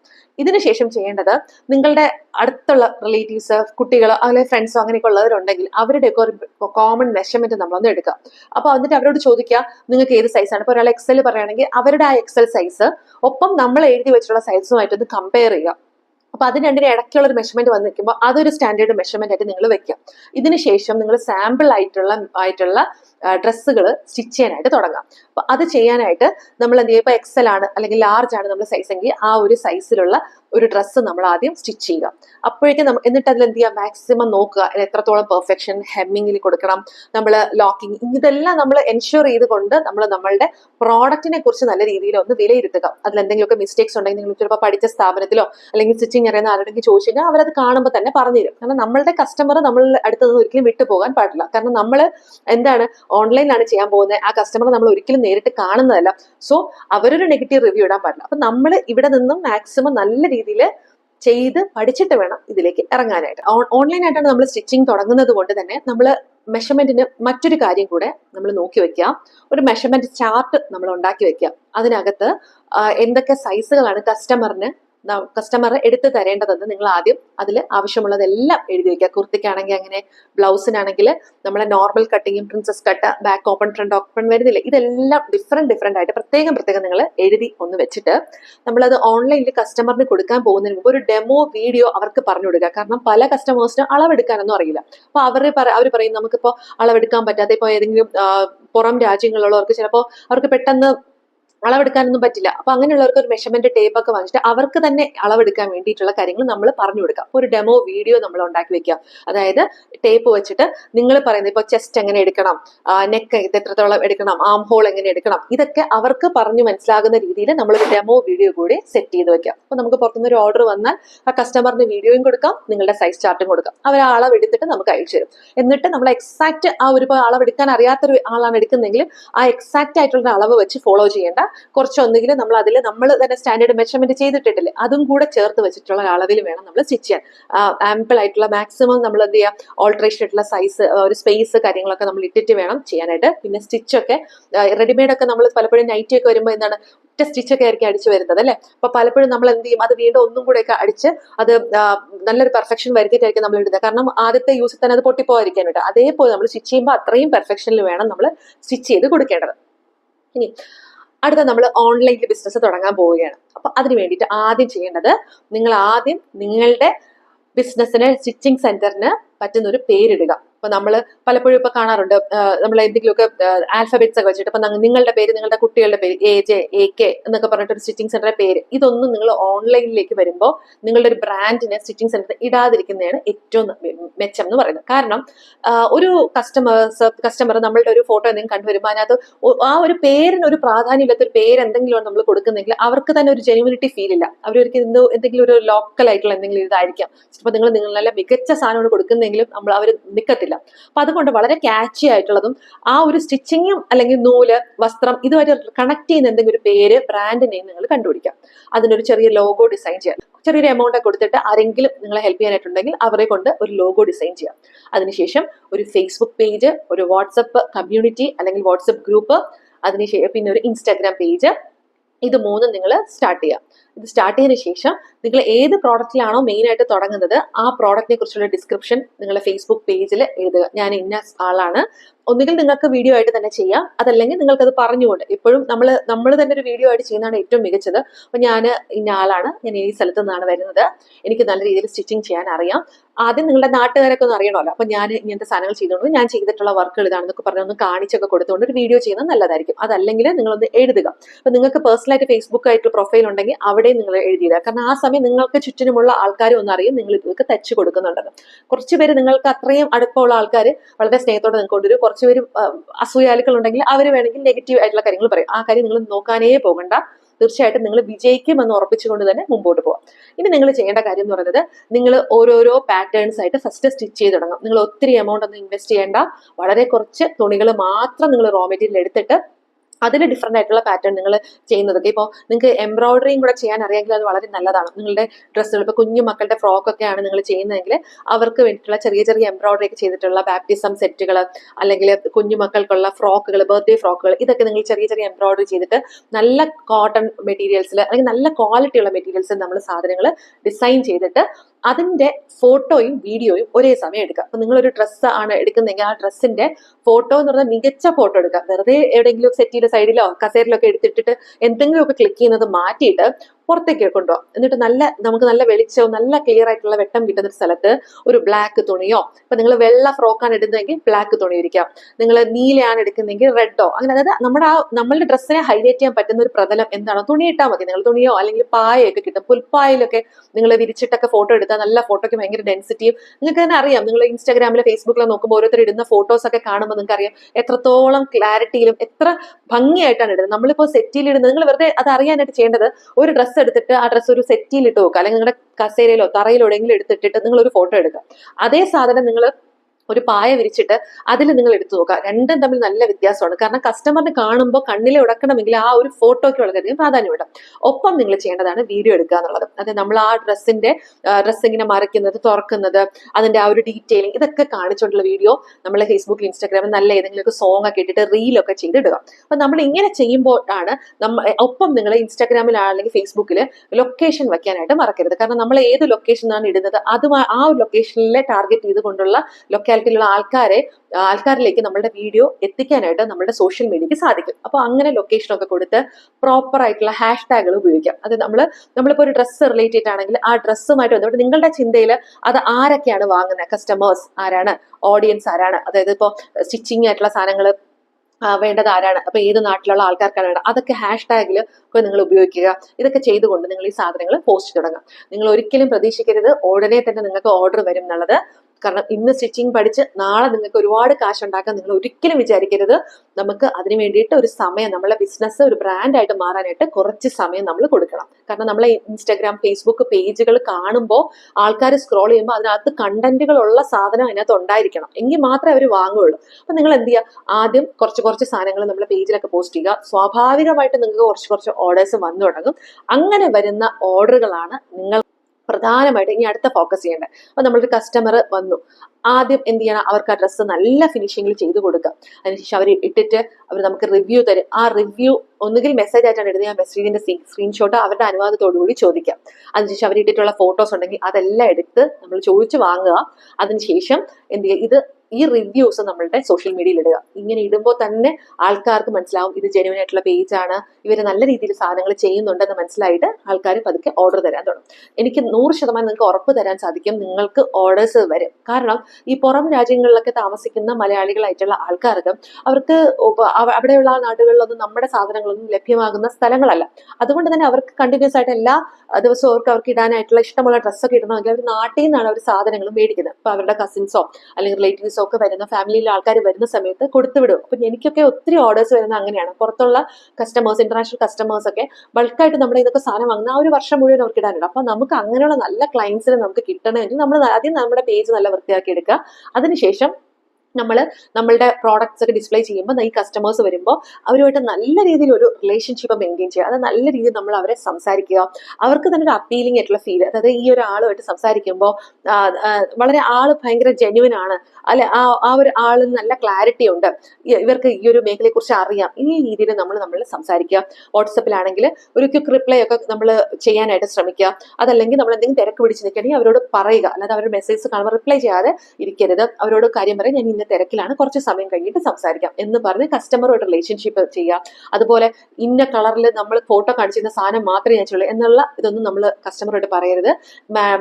ഇതിനുശേഷം ചെയ്യേണ്ടത് നിങ്ങളുടെ അടുത്തുള്ള റിലേറ്റീവ്സ് കുട്ടികൾ അല്ലെങ്കിൽ ഫ്രണ്ട്സോ അങ്ങനെയൊക്കെ ഉള്ളവരുണ്ടെങ്കിൽ അവരുടെയൊക്കെ ഒരു കോമൺ മെഷർമെന്റ് നമ്മളൊന്ന് എടുക്കുക. അപ്പോൾ എന്നിട്ട് അവരോട് ചോദിക്കുക നിങ്ങൾക്ക് ഏത് സൈസാണ് ഇപ്പോൾ ഒരാൾ എക്സൽ പറയുകയാണെങ്കിൽ അവരുടെ ആ എക്സൽ സൈസ് ഒപ്പം നമ്മൾ എഴുതി വെച്ചിട്ടുള്ള സൈസുമായിട്ടൊന്ന് കമ്പയർ ചെയ്യുക. അപ്പൊ അതിന് രണ്ടിന് ഇടയ്ക്കുള്ള ഒരു മെഷർമെന്റ് വന്ന് നിൽക്കുമ്പോൾ അതൊരു സ്റ്റാൻഡേർഡ് മെഷർമെന്റ് ആയിട്ട് നിങ്ങൾ വെക്കുക ഇതിനുശേഷം നിങ്ങൾ സാമ്പിൾ ആയിട്ടുള്ള ആയിട്ടുള്ള ഡ്രസ്സുകൾ സ്റ്റിച്ച് ചെയ്യാനായിട്ട് തുടങ്ങാം. അപ്പൊ അത് ചെയ്യാനായിട്ട് നമ്മൾ എന്ത് ചെയ്യുക എക്സൽ ആണ് അല്ലെങ്കിൽ ലാർജ് ആണ് നമ്മൾ സൈസ് എങ്കിൽ ആ ഒരു സൈസിലുള്ള ഒരു ഡ്രസ്സ് നമ്മൾ ആദ്യം സ്റ്റിച്ച് ചെയ്യുക. അപ്പോഴേക്കും നമ്മൾ എന്നിട്ട് അതിൽ എന്ത് ചെയ്യുക? മാക്സിമം നോക്കുക. എത്രത്തോളം പെർഫെക്ഷൻ ഹെമ്മിങ്ങിൽ കൊടുക്കണം നമ്മൾ ലോക്കിംഗ് ഇതെല്ലാം നമ്മൾ എൻഷുർ ചെയ്തുകൊണ്ട് നമ്മൾ നമ്മളുടെ പ്രോഡക്റ്റിനെ കുറിച്ച് നല്ല രീതിയിൽ ഒന്ന് വിലയിരുത്തുക. അതിൽ എന്തെങ്കിലുമൊക്കെ മിസ്റ്റേക്സ് ഉണ്ടെങ്കിൽ നിങ്ങൾ ചിലപ്പോൾ പഠിച്ച സ്ഥാപനത്തിലോ അല്ലെങ്കിൽ സ്റ്റിച്ചിങ് അറിയുന്ന ആരോടെങ്കിലും ചോദിച്ചു കഴിഞ്ഞാൽ അവരത് കാണുമ്പോൾ തന്നെ പറഞ്ഞു തരും കാരണം നമ്മളുടെ കസ്റ്റമർ നമ്മളുടെ അടുത്ത് ഒരിക്കലും വിട്ടുപോകാൻ പാടില്ല. കാരണം നമ്മൾ എന്താണ്? ഓൺലൈനിലാണ് ചെയ്യാൻ പോകുന്നത്. ആ കസ്റ്റമറെ നമ്മൾ ഒരിക്കലും നേരിട്ട് കാണുന്നതല്ല. സോ അവരൊരു നെഗറ്റീവ് റിവ്യൂ ഇടാൻ പാടില്ല. അപ്പൊ നമ്മൾ ഇവിടെ നിന്നും മാക്സിമം നല്ല രീതിയിൽ ചെയ്ത് പഠിച്ചിട്ട് വേണം ഇതിലേക്ക് ഇറങ്ങാനായിട്ട്. ഓൺലൈൻ ആയിട്ടാണ് നമ്മൾ സ്റ്റിച്ചിങ് തുടങ്ങുന്നത് കൊണ്ട് തന്നെ നമ്മൾ മെഷർമെന്റിന് മറ്റൊരു കാര്യം കൂടെ നമ്മൾ നോക്കി വെക്കാം ഒരു മെഷർമെന്റ് ചാർട്ട് നമ്മൾ ഉണ്ടാക്കി വെക്കുക. അതിനകത്ത് എന്തൊക്കെ സൈസുകളാണ് കസ്റ്റമറിന് കസ്റ്റമർ എടുത്തു തരേണ്ടതെന്ന് നിങ്ങൾ ആദ്യം അതിൽ ആവശ്യമുള്ളതെല്ലാം എഴുതി വയ്ക്കുക. കുർത്തിക്കാണെങ്കിൽ അങ്ങനെ ബ്ലൗസിനാണെങ്കിൽ നമ്മളെ normal കട്ടിങ്ങും princess cut back open front open വരുന്നില്ല? ഇതെല്ലാം ഡിഫറെന്റ് ഡിഫറെന്റ് ആയിട്ട് പ്രത്യേകം പ്രത്യേകം നിങ്ങൾ എഴുതി ഒന്ന് വെച്ചിട്ട് നമ്മളത് ഓൺലൈനിൽ കസ്റ്റമറിന് കൊടുക്കാൻ പോകുന്നതിന് മുമ്പ് ഒരു ഡെമോ വീഡിയോ അവർക്ക് പറഞ്ഞു കൊടുക്കുക. കാരണം പല കസ്റ്റമേഴ്സിനും അളവെടുക്കാനൊന്നും അറിയില്ല. അപ്പോൾ അവർ അവർ പറയും നമുക്കിപ്പോൾ അളവെടുക്കാൻ പറ്റാതെ ഇപ്പോൾ ഏതെങ്കിലും പുറം രാജ്യങ്ങളിലുള്ളവർക്ക് ചിലപ്പോൾ അവർക്ക് പെട്ടെന്ന് അളവെടുക്കാനൊന്നും പറ്റില്ല. അപ്പൊ അങ്ങനെയുള്ളവർക്ക് ഒരു മെഷർമെന്റ് ടേപ്പ് ഒക്കെ വാങ്ങിച്ചിട്ട് അവർക്ക് തന്നെ അളവെടുക്കാൻ വേണ്ടിയിട്ടുള്ള കാര്യങ്ങൾ നമ്മൾ പറഞ്ഞു കൊടുക്കുക ഒരു ഡെമോ വീഡിയോ നമ്മൾ ഉണ്ടാക്കി വെക്കുക. അതായത് ടേപ്പ് വെച്ചിട്ട് നിങ്ങൾ പറയുന്നത് ഇപ്പൊ ചെസ്റ്റ് എങ്ങനെ എടുക്കണം? നെക്ക് എത്രത്തോളം എടുക്കണം? ആം ഹോൾ എങ്ങനെ എടുക്കണം? ഇതൊക്കെ അവർക്ക് പറഞ്ഞു മനസ്സിലാകുന്ന രീതിയിൽ നമ്മൾ ഒരു ഡെമോ വീഡിയോ കൂടി സെറ്റ് ചെയ്ത് വെക്കാം അപ്പൊ നമുക്ക് പുറത്തുനിന്ന് ഒരു ഓർഡർ വന്നാൽ ആ കസ്റ്റമറിന് വീഡിയോയും കൊടുക്കാം നിങ്ങളുടെ സൈസ് ചാർട്ടും കൊടുക്കാം. അവർ അളവെടുത്തിട്ട് നമുക്ക് അയച്ചു തരും. എന്നിട്ട് നമ്മൾ എക്സാക്ട് ആ ഒരു അളവെടുക്കാൻ അറിയാത്തൊരു ആളാണ് എടുക്കുന്നതെങ്കിൽ ആ എക്സാക്ട് ആയിട്ടുള്ള അളവ് വെച്ച് ഫോളോ ചെയ്യേണ്ട കുറച്ചൊന്നെങ്കിലും നമ്മൾ അതിൽ നമ്മൾ തന്നെ സ്റ്റാൻഡേർഡ് മെഷർമെന്റ് ചെയ്തിട്ടിട്ടില്ല? അതും കൂടെ ചേർത്ത് വെച്ചിട്ടുള്ള അളവിൽ വേണം നമ്മൾ സ്റ്റിച്ച് ചെയ്യാൻ. ആമ്പിൾ ആയിട്ടുള്ള മാക്സിമം നമ്മൾ എന്ത് ചെയ്യുക ഓൾട്രേഷൻ ആയിട്ടുള്ള സൈസ് ഒരു സ്പേസ് കാര്യങ്ങളൊക്കെ നമ്മൾ ഇട്ടിട്ട് വേണം ചെയ്യാനായിട്ട്. പിന്നെ സ്റ്റിച്ചൊക്കെ റെഡിമെയ്ഡ് ഒക്കെ നമ്മൾ പലപ്പോഴും നൈറ്റി ഒക്കെ വരുമ്പോൾ എന്താണ്? ഒറ്റ സ്റ്റിച്ചൊക്കെ ആയിരിക്കും അടിച്ചു വരുന്നത് അല്ലേ? അപ്പൊ പലപ്പോഴും നമ്മൾ എന്ത് ചെയ്യും? അത് വീണ്ടും ഒന്നും കൂടെ ഒക്കെ അടിച്ച് അത് നല്ലൊരു പെർഫെക്ഷൻ വരുത്തിയിട്ടായിരിക്കും നമ്മൾ ഇടുന്നത്. കാരണം ആദ്യത്തെ യൂസിൽ തന്നെ അത് പൊട്ടിപ്പോകാതിരിക്കാൻ വേണ്ടി അതേപോലെ നമ്മൾ സ്റ്റിച്ച് ചെയ്യുമ്പോൾ അത്രയും പെർഫെക്ഷനിൽ വേണം നമ്മൾ സ്റ്റിച്ച് ചെയ്ത് കൊടുക്കേണ്ടത്. ഇനി അടുത്ത നമ്മൾ ഓൺലൈനിൽ ബിസിനസ് തുടങ്ങാൻ പോവുകയാണ്. അപ്പൊ അതിന് വേണ്ടിയിട്ട് ആദ്യം ചെയ്യേണ്ടത് നിങ്ങൾ ആദ്യം നിങ്ങളുടെ ബിസിനസ്സിന് സ്റ്റിച്ചിങ് സെന്ററിന് പറ്റുന്ന ഒരു പേരിടുക. അപ്പൊ നമ്മൾ പലപ്പോഴും ഇപ്പോൾ കാണാറുണ്ട് നമ്മൾ എന്തെങ്കിലുമൊക്കെ ആൽഫബറ്റ്സ് ഒക്കെ വെച്ചിട്ട് ഇപ്പൊ നിങ്ങളുടെ പേര് നിങ്ങളുടെ കുട്ടികളുടെ പേര് എ ജെ എ കെ എന്നൊക്കെ പറഞ്ഞിട്ട് ഒരു സ്റ്റിച്ചിങ് സെന്ററിന്റെ പേര് ഇതൊന്നും നിങ്ങൾ ഓൺലൈനിലേക്ക് വരുമ്പോൾ നിങ്ങളുടെ ഒരു ബ്രാൻഡിനെ സ്റ്റിച്ചിങ് സെന്റർ ഇടാതിരിക്കുന്നതാണ് ഏറ്റവും മെച്ചം എന്ന് പറയുന്നത്. കാരണം ഒരു കസ്റ്റമേഴ്സ് കസ്റ്റമർ നമ്മളുടെ ഒരു ഫോട്ടോ എന്തെങ്കിലും കണ്ടുവരുമ്പോൾ അതിനകത്ത് ആ ഒരു പേരിന് ഒരു പ്രാധാന്യം ഇല്ലാത്ത ഒരു പേര് എന്തെങ്കിലും നമ്മൾ കൊടുക്കുന്നെങ്കിൽ അവർക്ക് തന്നെ ഒരു ജെനുവിനിറ്റി ഫീൽ ഇല്ല. അവർക്ക് എന്തോ എന്തെങ്കിലും ഒരു ലോക്കൽ ആയിട്ടുള്ള എന്തെങ്കിലും ഇതായിരിക്കാം. ചിലപ്പോൾ നിങ്ങൾ നിങ്ങൾ നല്ല മികച്ച സാധനമാണ് കൊടുക്കുന്നെങ്കിലും നമ്മൾ അവർ നിൽക്കത്തില്ല അപ്പൊ അതുകൊണ്ട് വളരെ ക്യാച്ചി ആയിട്ടുള്ളതും ആ ഒരു സ്റ്റിച്ചിങ്ങും അല്ലെങ്കിൽ നൂൽ വസ്ത്രം ഇതുമായിട്ട് കണക്ട് ചെയ്യുന്ന എന്തെങ്കിലും ഒരു പേര് ബ്രാൻഡ് നെയിം നിങ്ങൾ കണ്ടുപിടിക്കാം. അതിനൊരു ചെറിയ ലോഗോ ഡിസൈൻ ചെയ്യാം. ചെറിയൊരു എമൗണ്ട് കൊടുത്തിട്ട് ആരെങ്കിലും നിങ്ങളെ ഹെൽപ്പ് ചെയ്യാനായിട്ടുണ്ടെങ്കിൽ അവരെ കൊണ്ട് ഒരു ലോഗോ ഡിസൈൻ ചെയ്യാം. അതിനുശേഷം ഒരു ഫേസ്ബുക്ക് പേജ് ഒരു വാട്സപ്പ് കമ്മ്യൂണിറ്റി അല്ലെങ്കിൽ വാട്സപ്പ് ഗ്രൂപ്പ് അതിനുശേഷം പിന്നെ ഒരു ഇൻസ്റ്റാഗ്രാം പേജ് ഇത് മൂന്നും നിങ്ങൾ സ്റ്റാർട്ട് ചെയ്യാം. ഇത് സ്റ്റാർട്ട് ചെയ്തതിനു ശേഷം നിങ്ങൾ ഏത് പ്രോഡക്റ്റിലാണോ മെയിൻ ആയിട്ട് തുടങ്ങുന്നത് ആ പ്രോഡക്റ്റിനെ കുറിച്ചുള്ള ഡിസ്ക്രിപ്ഷൻ നിങ്ങളുടെ ഫേസ്ബുക്ക് പേജിൽ എഴുതുക. ഞാൻ ഇന്ന ആളാണ്. ഒന്നുകിൽ നിങ്ങൾക്ക് വീഡിയോ ആയിട്ട് തന്നെ ചെയ്യാം. അതല്ലെങ്കിൽ നിങ്ങൾക്ക് അത് പറഞ്ഞുകൊണ്ട്. ഇപ്പോഴും നമ്മൾ നമ്മൾ തന്നെ ഒരു വീഡിയോ ആയിട്ട് ചെയ്യുന്നതാണ് ഏറ്റവും മികച്ചത്. അപ്പൊ ഞാൻ ഇന്ന ആളാണ്. ഞാൻ ഈ സ്ഥലത്ത് നിന്നാണ് വരുന്നത്. എനിക്ക് നല്ല രീതിയിൽ സ്റ്റിച്ചിങ് ചെയ്യാൻ അറിയാം. ആദ്യം നിങ്ങളുടെ നാട്ടുകാരൊക്കെ ഒന്ന് അറിയണമല്ലോ. അപ്പൊ ഞാൻ ഇങ്ങനത്തെ സാധനങ്ങൾ ചെയ്തുകൊണ്ട് ഞാൻ ചെയ്തിട്ടുള്ള വർക്കുകൾ ഇതാണെന്നൊക്കെ പറഞ്ഞ് ഒന്ന് കാണിച്ചൊക്കെ കൊടുത്തുകൊണ്ട് ഒരു വീഡിയോ ചെയ്യുന്നത് നല്ലതായിരിക്കും. അതല്ലെങ്കിൽ നിങ്ങളൊന്ന് എഴുതുക. അപ്പൊ നിങ്ങൾക്ക് പേഴ്സണലായിട്ട് ഫേസ്ബുക്ക് ആയിട്ട് പ്രൊഫൈൽ ഉണ്ടെങ്കിൽ അവിടെയും നിങ്ങൾ എഴുതിയിടുക. കാരണം ആ സമയം നിങ്ങൾക്ക് ചുറ്റിനുമുള്ള ആൾക്കാരും ഒന്ന് അറിയും നിങ്ങൾ ഇതൊക്കെ തച്ചു കൊടുക്കുന്നുണ്ടെന്ന്. കുറച്ച് പേര് നിങ്ങൾക്ക് അത്രയും അടുപ്പമുള്ള ആൾക്കാർ വളരെ സ്നേഹത്തോടെ നിങ്ങൾക്ക് കൊണ്ടുവരും. കുറച്ച് പേര് അസൂയാലുക്കൾ ഉണ്ടെങ്കിൽ അവർ വേണമെങ്കിൽ നെഗറ്റീവ് ആയിട്ടുള്ള കാര്യങ്ങൾ പറയും. ആ കാര്യം നിങ്ങൾ നോക്കാനേ പോകണ്ട. തീർച്ചയായിട്ടും നിങ്ങൾ വിജയിക്കുമെന്ന് ഉറപ്പിച്ചുകൊണ്ട് തന്നെ മുമ്പോട്ട് പോകാം ഇനി നിങ്ങൾ ചെയ്യേണ്ട കാര്യം എന്ന് പറയുന്നത് നിങ്ങൾ ഓരോരോ പാറ്റേൺസ് ആയിട്ട് ഫസ്റ്റ് സ്റ്റിച്ച് ചെയ്ത് തുടങ്ങും നിങ്ങൾ ഒത്തിരി എമൗണ്ട് ഒന്നും ഇൻവെസ്റ്റ് ചെയ്യേണ്ട. വളരെ കുറച്ച് തുണികൾ മാത്രം നിങ്ങൾ റോ മെറ്റീരിയൽ എടുത്തിട്ട് അതിൽ ഡിഫറെന്റ് ആയിട്ടുള്ള പാറ്റേൺ നിങ്ങൾ ചെയ്യുന്നതൊക്കെ. ഇപ്പോൾ നിങ്ങൾക്ക് എംബ്രോയിഡറിയും കൂടെ ചെയ്യാൻ അറിയാമെങ്കിൽ അത് വളരെ നല്ലതാണ്. നിങ്ങളുടെ ഡ്രസ്സുകൾ ഇപ്പോൾ കുഞ്ഞു മക്കളുടെ ഫ്രോക്കൊക്കെയാണ് നിങ്ങൾ ചെയ്യുന്നതെങ്കിൽ അവർക്ക് വേണ്ടിയിട്ടുള്ള ചെറിയ ചെറിയ എംബ്രോയിഡറി ഒക്കെ ചെയ്തിട്ടുള്ള ബാപ്റ്റിസം സെറ്റുകൾ അല്ലെങ്കിൽ കുഞ്ഞു മക്കൾക്കുള്ള ഫ്രോക്കുകൾ ബർത്ത്ഡേ ഫ്രോക്കുകൾ ഇതൊക്കെ നിങ്ങൾ ചെറിയ ചെറിയ എംബ്രോയിഡറി ചെയ്തിട്ട് നല്ല കോട്ടൺ മെറ്റീരിയൽസിൽ അല്ലെങ്കിൽ നല്ല ക്വാളിറ്റിയുള്ള മെറ്റീരിയൽസിൽ നമ്മൾ സാധനങ്ങൾ ഡിസൈൻ ചെയ്തിട്ട് അതിന്റെ ഫോട്ടോയും വീഡിയോയും ഒരേ സമയം എടുക്കുക. അപ്പൊ നിങ്ങളൊരു ഡ്രസ്സ് ആണ് എടുക്കുന്നതെങ്കിൽ ആ ഡ്രസ്സിന്റെ ഫോട്ടോ എന്ന് പറഞ്ഞാൽ മികച്ച ഫോട്ടോ എടുക്കുക. വെറുതെ എവിടെയെങ്കിലും സെറ്റിയുടെ സൈഡിലോ കസേരയിലോ ഒക്കെ എടുത്തിട്ടിട്ട് എന്തെങ്കിലുമൊക്കെ ക്ലിക്ക് ചെയ്യുന്നത് മാറ്റിയിട്ട് പുറത്തേക്ക് കൊണ്ടുപോകാം എന്നിട്ട് നല്ല നമുക്ക് നല്ല വെളിച്ചവും നല്ല ക്ലിയർ ആയിട്ടുള്ള വെട്ടം കിട്ടുന്ന സ്ഥലത്ത് ഒരു ബ്ലാക്ക് തുണിയോ ഇപ്പൊ നിങ്ങൾ വെള്ള ഫ്രോക്കാണ് ഇടുന്നതെങ്കിൽ ബ്ലാക്ക് തുണി ഇരിക്കാം. നിങ്ങൾ നീലയാണ് എടുക്കുന്നതെങ്കിൽ റെഡോ അങ്ങനെ അതായത് നമ്മുടെ ആ നമ്മളുടെ ഡ്രസ്സിനെ ഹൈലൈറ്റ് ചെയ്യാൻ പറ്റുന്ന ഒരു പ്രതലം എന്താണോ തുണി ഇട്ടാൽ മതി. നിങ്ങൾ തുണിയോ അല്ലെങ്കിൽ പായയൊക്കെ കിട്ടും. പുൽപ്പായയിലൊക്കെ നിങ്ങൾ വിരിച്ചിട്ടൊക്കെ ഫോട്ടോ എടുത്താൽ നല്ല ഫോട്ടോയ്ക്ക് ഭയങ്കര ഡെൻസിറ്റിയും നിങ്ങൾക്ക് തന്നെ അറിയാം നിങ്ങൾ ഇൻസ്റ്റാഗ്രാമിൽ ഫേസ്ബുക്കിലോ നോക്കുമ്പോൾ ഓരോരുത്തർ ഇടുന്ന ഫോട്ടോസ് ഒക്കെ കാണുമ്പോൾ നിങ്ങൾക്ക് അറിയാം എത്രത്തോളം ക്ലാരിറ്റിയിലും എത്ര ഭംഗിയായിട്ടാണ് ഇടുന്നത്. നമ്മളിപ്പോൾ സെറ്റിൽ ഇടുന്നത് നിങ്ങൾ വെറുതെ അത് അറിയാനായിട്ട് ചെയ്യേണ്ടത് ഒരു ഡ്രസ്സ് എടുത്തിട്ട് ആ ഡ്രസ്സ് ഒരു സെറ്റിയിൽ ഇട്ട് നോക്കുക അല്ലെങ്കിൽ നിങ്ങളുടെ കസേരയിലോ തറയിലോ എവിടെയെങ്കിലും എടുത്തിട്ടിട്ട് നിങ്ങൾ ഒരു ഫോട്ടോ എടുക്കുക. അതേ സാധനം നിങ്ങൾ ഒരു പായ വിരിച്ചിട്ട് അതിൽ നിങ്ങൾ എടുത്തു നോക്കുക. രണ്ടും തമ്മിൽ നല്ല വ്യത്യാസമാണ്. കാരണം കസ്റ്റമറിന് കാണുമ്പോൾ കണ്ണിലെ ഉടക്കണമെങ്കിൽ ആ ഒരു ഫോട്ടോയ്ക്ക് വളരെയധികം പ്രാധാന്യമുണ്ട് ഒപ്പം നിങ്ങൾ ചെയ്യേണ്ടതാണ് വീഡിയോ എടുക്കുക എന്നുള്ളത്. അതായത് നമ്മൾ ആ ഡ്രസ്സിന്റെ ഡ്രസ്സ് ഇങ്ങനെ മറിക്കുന്നത് തുറക്കുന്നത് അതിന്റെ ആ ഒരു ഡീറ്റെയിലിംഗ് ഇതൊക്കെ കാണിച്ചുകൊണ്ടുള്ള വീഡിയോ നമ്മൾ ഫേസ്ബുക്കിൽ ഇൻസ്റ്റാഗ്രാമിൽ നല്ല ഏതെങ്കിലും ഏതെങ്കിലുമൊക്കെ സോങ് ഒക്കെ ഇട്ടിട്ട് റീലൊക്കെ ചെയ്തിടുക. അപ്പൊ നമ്മൾ ഇങ്ങനെ ചെയ്യുമ്പോഴാണ് നമ്മ ഒപ്പം നിങ്ങൾ ഇൻസ്റ്റാഗ്രാമിൽ അല്ലെങ്കിൽ ഫേസ്ബുക്കിൽ ലൊക്കേഷൻ വയ്ക്കാനായിട്ട് മറക്കരുത്. കാരണം നമ്മൾ ഏത് ലൊക്കേഷനാണ് ഇടുന്നത് അത് ആ ഒരു ലൊക്കേഷനിലെ ടാർഗറ്റ് ചെയ്തുകൊണ്ടുള്ള ലൊക്കാലിറ്റിയിലുള്ള ആൾക്കാരെ ആൾക്കാരിലേക്ക് നമ്മളുടെ വീഡിയോ എത്തിക്കാനായിട്ട് നമ്മുടെ സോഷ്യൽ മീഡിയക്ക് സാധിക്കും. അപ്പോൾ അങ്ങനെ ലൊക്കേഷൻ ഒക്കെ കൊടുത്ത് പ്രോപ്പർ ആയിട്ടുള്ള ഹാഷ് ടാഗുകൾ ഉപയോഗിക്കാം. അത് നമ്മൾ നമ്മളിപ്പോൾ ഒരു ഡ്രസ്സ് റിലേറ്റഡ് ആണെങ്കിൽ ആ ഡ്രസ്സുമായിട്ട് ബന്ധപ്പെട്ട് നിങ്ങളുടെ ചിന്തയിൽ അത് ആരൊക്കെയാണ് വാങ്ങുന്നത് കസ്റ്റമേഴ്സ് ആരാണ്? ഓഡിയൻസ് ആരാണ്? അതായത് ഇപ്പോൾ സ്റ്റിച്ചിങ് ആയിട്ടുള്ള സാധനങ്ങൾ വേണ്ടത് ആരാണ്? അപ്പൊ ഏത് നാട്ടിലുള്ള ആൾക്കാർക്കാണ് അതൊക്കെ ഹാഷ് ടാഗിൽ ഒക്കെ നിങ്ങൾ ഉപയോഗിക്കുക. ഇതൊക്കെ ചെയ്തുകൊണ്ട് നിങ്ങൾ ഈ സാധനങ്ങൾ പോസ്റ്റ് തുടങ്ങാം. നിങ്ങൾ ഒരിക്കലും പ്രതീക്ഷിക്കരുത്. ഉടനെ തന്നെ നിങ്ങൾക്ക് ഓർഡർ വരും എന്നുള്ളത് കാരണം ഇന്ന് സ്റ്റിച്ചിങ് പഠിച്ച് നാളെ നിങ്ങൾക്ക് ഒരുപാട് കാശ് ഉണ്ടാക്കാൻ നിങ്ങൾ ഒരിക്കലും വിചാരിക്കരുത്. നമുക്ക് അതിന് വേണ്ടിയിട്ട് ഒരു സമയം നമ്മളെ ബിസിനസ് ഒരു ബ്രാൻഡായിട്ട് മാറാനായിട്ട് കുറച്ച് സമയം നമ്മൾ കൊടുക്കണം. കാരണം നമ്മളെ ഇൻസ്റ്റാഗ്രാം ഫേസ്ബുക്ക് പേജുകൾ കാണുമ്പോൾ ആൾക്കാർ സ്ക്രോൾ ചെയ്യുമ്പോൾ അതിനകത്ത് കണ്ടന്റുകളുള്ള സാധനം അതിനകത്ത് ഉണ്ടായിരിക്കണം. എങ്കിൽ മാത്രമേ അവർ വാങ്ങുകയുള്ളൂ അപ്പം നിങ്ങൾ എന്ത് ചെയ്യുക? ആദ്യം കുറച്ച് കുറച്ച് സാധനങ്ങൾ നമ്മുടെ പേജിലൊക്കെ പോസ്റ്റ് ചെയ്യുക. സ്വാഭാവികമായിട്ട് നിങ്ങൾക്ക് കുറച്ച് കുറച്ച് ഓർഡേഴ്സ് വന്നു തുടങ്ങും. അങ്ങനെ വരുന്ന ഓർഡറുകളാണ് നിങ്ങൾ പ്രധാനമായിട്ട് ഇനി അടുത്ത ഫോക്കസ് ചെയ്യേണ്ടത് അപ്പൊ നമ്മളൊരു കസ്റ്റമർ വന്നു. ആദ്യം എന്ത് ചെയ്യണം? അവർക്ക് ആ ഡ്രസ്സ് നല്ല ഫിനിഷിങ്ങിൽ ചെയ്ത് കൊടുക്കുക. അതിനുശേഷം അവർ ഇട്ടിട്ട് അവർ നമുക്ക് റിവ്യൂ തരും. ആ റിവ്യൂ ഒന്നുകിൽ മെസ്സേജ് ആയിട്ടാണ് ഇടുന്നത് ആ മെസ്സേജിന്റെ സ്ക്രീൻഷോട്ട് അവരുടെ അനുവാദത്തോടുകൂടി ചോദിക്കാം. അതിനുശേഷം അവർ ഇട്ടിട്ടുള്ള ഫോട്ടോസ് ഉണ്ടെങ്കിൽ അതെല്ലാം എടുത്ത് നമ്മൾ ചോദിച്ചു വാങ്ങുക. അതിനുശേഷം എന്ത് ചെയ്യുക ഇത് ഈ റിവ്യൂസ് നമ്മളുടെ സോഷ്യൽ മീഡിയയിൽ ഇടുക. ഇങ്ങനെ ഇടുമ്പോൾ തന്നെ ആൾക്കാർക്ക് മനസ്സിലാവും ഇത് ജെനുവൻ ആയിട്ടുള്ള പേജ് ആണ്. ഇവർ നല്ല രീതിയിൽ സാധനങ്ങൾ ചെയ്യുന്നുണ്ടെന്ന് മനസ്സിലായിട്ട് ആൾക്കാർ പതുക്കെ ഓർഡർ തരാൻ തുടങ്ങും. എനിക്ക് നൂറ് ശതമാനം നിങ്ങൾക്ക് ഉറപ്പ് തരാൻ സാധിക്കും. നിങ്ങൾക്ക് ഓർഡേഴ്സ് വരും. കാരണം ഈ പുറം രാജ്യങ്ങളിലൊക്കെ താമസിക്കുന്ന മലയാളികളായിട്ടുള്ള ആൾക്കാർക്ക് അവർക്ക് അവിടെയുള്ള നാടുകളിലൊന്നും നമ്മുടെ സാധനങ്ങളൊന്നും ലഭ്യമാകുന്ന സ്ഥലങ്ങളല്ല. അതുകൊണ്ട് തന്നെ അവർക്ക് കണ്ടിന്യൂസ് ആയിട്ട് എല്ലാ ദിവസവും അവർക്ക് അവർക്ക് ഇടാനായിട്ടുള്ള ഇഷ്ടമുള്ള ഡ്രസ്സൊക്കെ ഇടണമെങ്കിൽ അവർ നാട്ടിൽ നിന്നാണ് അവർ സാധനങ്ങൾ മേടിക്കുന്നത്. അപ്പൊ അവരുടെ കസിൻസോ അല്ലെങ്കിൽ റിലേറ്റീവ്സോ ഒക്കെ വരുന്ന ഫാമിലിയിലെ ആൾക്കാർ വരുന്ന സമയത്ത് കൊടുത്തുവിടും അപ്പം എനിക്കൊക്കെ ഒത്തിരി ഓർഡേഴ്സ് വരുന്നത് അങ്ങനെയാണ്. പുറത്തുള്ള കസ്റ്റമേഴ്സ് ഇന്റർനാഷണൽ കസ്റ്റമേഴ്സ് ഒക്കെ ബൾക്കായിട്ട് നമ്മുടെ ഇതൊക്കെ സാധനം വാങ്ങുന്ന ആ ഒരു വർഷം മുഴുവൻ അവർക്ക് ഇടാനുണ്ട്. അപ്പം നമുക്ക് അങ്ങനെയുള്ള നല്ല ക്ലയൻസിനെ നമുക്ക് കിട്ടണമെങ്കിൽ നമ്മൾ ആദ്യം നമ്മുടെ പേജ് നല്ല വൃത്തിയാക്കി എടുക്കുക. അതിനുശേഷം നമ്മൾ നമ്മളുടെ പ്രോഡക്ട്സ് ഒക്കെ ഡിസ്പ്ലേ ചെയ്യുമ്പോൾ ഈ കസ്റ്റമേഴ്സ് വരുമ്പോൾ അവരുമായിട്ട് നല്ല രീതിയിൽ ഒരു റിലേഷൻഷിപ്പ് മെയിന്റെയിൻ ചെയ്യുക. അത് നല്ല രീതിയിൽ നമ്മൾ അവരെ സംസാരിക്കുക. അവർക്ക് തന്നെ ഒരു അപ്പീലിംഗ് ആയിട്ടുള്ള ഫീൽ അതായത് ഈ ഒരാളുമായിട്ട് സംസാരിക്കുമ്പോൾ വളരെ ആൾ ഭയങ്കര ജെന്യുവൻ ആണ്. അല്ലെ ആ ആ ഒരു ആളിന് നല്ല ക്ലാരിറ്റി ഉണ്ട്. ഇവർക്ക് ഈ ഒരു മേഖലയെ കുറിച്ച് അറിയാം. ഈ രീതിയിൽ നമ്മൾ നമ്മൾ സംസാരിക്കുക. വാട്സപ്പിലാണെങ്കിൽ ഒരു ക്വിക്ക് റിപ്ലൈ ഒക്കെ നമ്മൾ ചെയ്യാനായിട്ട് ശ്രമിക്കുക. അതല്ലെങ്കിൽ നമ്മൾ എന്തെങ്കിലും തിരക്ക് പിടിച്ച് നിൽക്കുകയാണെങ്കിൽ അവരോട് പറയുക. അല്ലാതെ അവരുടെ മെസ്സേജ് കാണുമ്പോൾ റിപ്ലൈ ചെയ്യാതെ ഇരിക്കരുത്. അവരോട് കാര്യം പറയാം ഞാൻ ഇന്ന തിരക്കിലാണ്. കുറച്ച് സമയം കഴിഞ്ഞിട്ട് സംസാരിക്കാം എന്ന് പറഞ്ഞ് കസ്റ്റമറുമായിട്ട് റിലേഷൻഷിപ്പ് ചെയ്യുക അതുപോലെ ഇന്ന കളറിൽ നമ്മൾ ഫോട്ടോ കാണിച്ചിരുന്ന സാധനം മാത്രമേ ഞാൻ ചെയ്യുള്ളൂ എന്നുള്ള ഇതൊന്നും നമ്മൾ കസ്റ്റമറുമായിട്ട് പറയരുത്.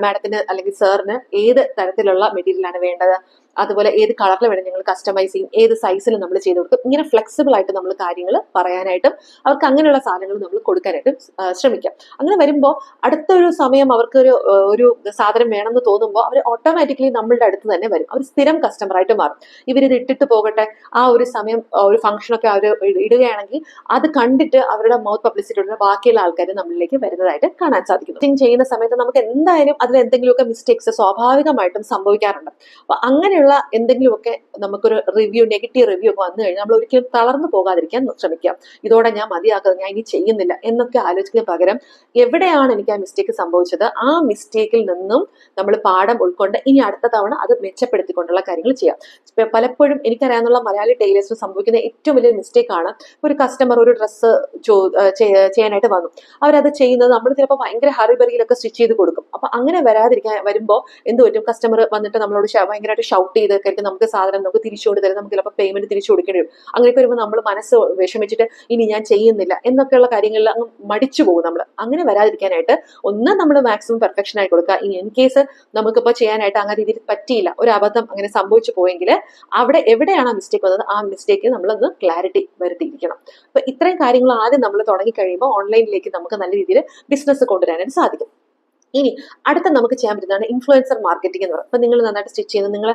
മാഡത്തിന് അല്ലെങ്കിൽ സാറിന് ഏത് തരത്തിലുള്ള മെറ്റീരിയലാണ് വേണ്ടത്? അതുപോലെ ഏത് കളറിൽ വേണം ഞങ്ങൾ കസ്റ്റമൈസ് ചെയ്യും ഏത് സൈസിൽ നമ്മൾ ചെയ്ത് കൊടുക്കും. ഇങ്ങനെ ഫ്ലെക്സിബിൾ ആയിട്ട് നമ്മൾ കാര്യങ്ങൾ പറയാനായിട്ടും അവർക്ക് അങ്ങനെയുള്ള സാധനങ്ങൾ നമ്മൾ കൊടുക്കാനായിട്ടും ശ്രമിക്കാം. അങ്ങനെ വരുമ്പോൾ അടുത്തൊരു സമയം അവർക്ക് ഒരു ഒരു സാധനം വേണമെന്ന് തോന്നുമ്പോൾ അവർ ഓട്ടോമാറ്റിക്കലി നമ്മളുടെ അടുത്ത് തന്നെ വരും. അവർ സ്ഥിരം കസ്റ്റമർ ആയിട്ട് മാറും. ഇവരിത് ഇട്ടിട്ട് പോകട്ടെ ആ ഒരു സമയം ഒരു ഫംഗ്ഷനൊക്കെ അവർ ഇടുകയാണെങ്കിൽ അത് കണ്ടിട്ട് അവരുടെ മൗത്ത് പബ്ലിസിറ്റിയുള്ള ബാക്കിയുള്ള ആൾക്കാർ നമ്മളിലേക്ക് വരുന്നതായിട്ട് കാണാൻ സാധിക്കുന്നു. Stitching ചെയ്യുന്ന സമയത്ത് നമുക്ക് എന്തായാലും അതിൽ എന്തെങ്കിലുമൊക്കെ മിസ്റ്റേക്സ് സ്വാഭാവികമായിട്ടും സംഭവിക്കാറുണ്ട്. അപ്പൊ അങ്ങനെയുള്ള എന്തെങ്കിലുമൊക്കെ നമുക്കൊരു റിവ്യൂ നെഗറ്റീവ് റിവ്യൂ ഒക്കെ വന്നു കഴിഞ്ഞാൽ നമ്മൾ ഒരിക്കലും തളർന്നു പോകാതിരിക്കാൻ ശ്രമിക്കാം. ഇതോടെ ഞാൻ മതിയാക്കുന്നത് ഞാൻ ഇനി ചെയ്യുന്നില്ല എന്നൊക്കെ ആലോചിക്കുന്ന പകരം എവിടെയാണ് എനിക്ക് ആ മിസ്റ്റേക്ക് സംഭവിച്ചത്? ആ മിസ്റ്റേക്കിൽ നിന്നും നമ്മൾ പാഠം ഉൾക്കൊണ്ട് ഇനി അടുത്ത തവണ അത് മെച്ചപ്പെടുത്തിക്കൊണ്ടുള്ള കാര്യങ്ങൾ ചെയ്യാം. പലപ്പോഴും എനിക്കറിയാവുന്ന മലയാളി ടൈലേഴ്സിന് സംഭവിക്കുന്ന ഏറ്റവും വലിയ മിസ്റ്റേക്ക് ആണ് ഒരു കസ്റ്റമർ ഒരു ഡ്രസ്സ് ചെയ്യാനായിട്ട് വന്നു. അവരത് ചെയ്യുന്നത് നമ്മൾ ചിലപ്പോൾ ഭയങ്കര ഹറിബറിയിലൊക്കെ സ്റ്റിച്ച് ചെയ്ത് കൊടുക്കും. അപ്പൊ അങ്ങനെ വരാതിരിക്കാൻ വരുമ്പോൾ എന്ത് പറ്റും? കസ്റ്റമർ വന്നിട്ട് നമ്മളോട് ഭയങ്കരമായിട്ട് ഷൗട്ട് ചെയ്തൊക്കെ കഴിഞ്ഞാൽ നമുക്ക് സാധനം നമുക്ക് തിരിച്ചു കൊണ്ട് നമുക്ക് ചിലപ്പോൾ പേയ്മെന്റ് തിരിച്ചു കൊടുക്കേണ്ടി വരും. അങ്ങനെയൊക്കെ വരുമ്പോൾ നമ്മൾ മനസ്സ് വിഷമിച്ചിട്ട് ഇനി ഞാൻ ചെയ്യുന്നില്ല എന്നൊക്കെയുള്ള കാര്യങ്ങളിൽ അങ്ങ് മടിച്ചു പോകും നമ്മൾ അങ്ങനെ വരാതിരിക്കാനായിട്ട് ഒന്ന് നമ്മൾ മാക്സിമം പെർഫെക്ഷൻ ആയി കൊടുക്കുക. ഇനി ഇൻ കേസ് നമുക്കിപ്പോൾ ചെയ്യാനായിട്ട് അങ്ങനെ രീതിയിൽ പറ്റിയില്ല ഒരു അബദ്ധം അങ്ങനെ സംഭവിച്ചു പോയെങ്കിൽ അവിടെ എവിടെയാണ് ആ മിസ്റ്റേക്ക് വന്നത് ആ മിസ്റ്റേക്ക് നമ്മളൊന്ന് ക്ലാരിറ്റി വരുത്തിയിരിക്കണം. അപ്പൊ ഇത്രയും കാര്യങ്ങൾ ആദ്യം നമ്മൾ തുടങ്ങി കഴിയുമ്പോൾ ഓൺലൈനിലേക്ക് നമുക്ക് നല്ല രീതിയിൽ ബിസിനസ് കൊണ്ടുവരാനായിട്ട് സാധിക്കും. ഇനി അടുത്ത നമുക്ക് ചെയ്യാൻ പറ്റുന്നതാണ് ഇൻഫ്ലുവൻസർ മാർക്കറ്റിംഗ് എന്ന് പറയുന്നത്. നിങ്ങൾ നന്നായിട്ട് സ്റ്റിച്ച് ചെയ്യുന്നത് നിങ്ങൾ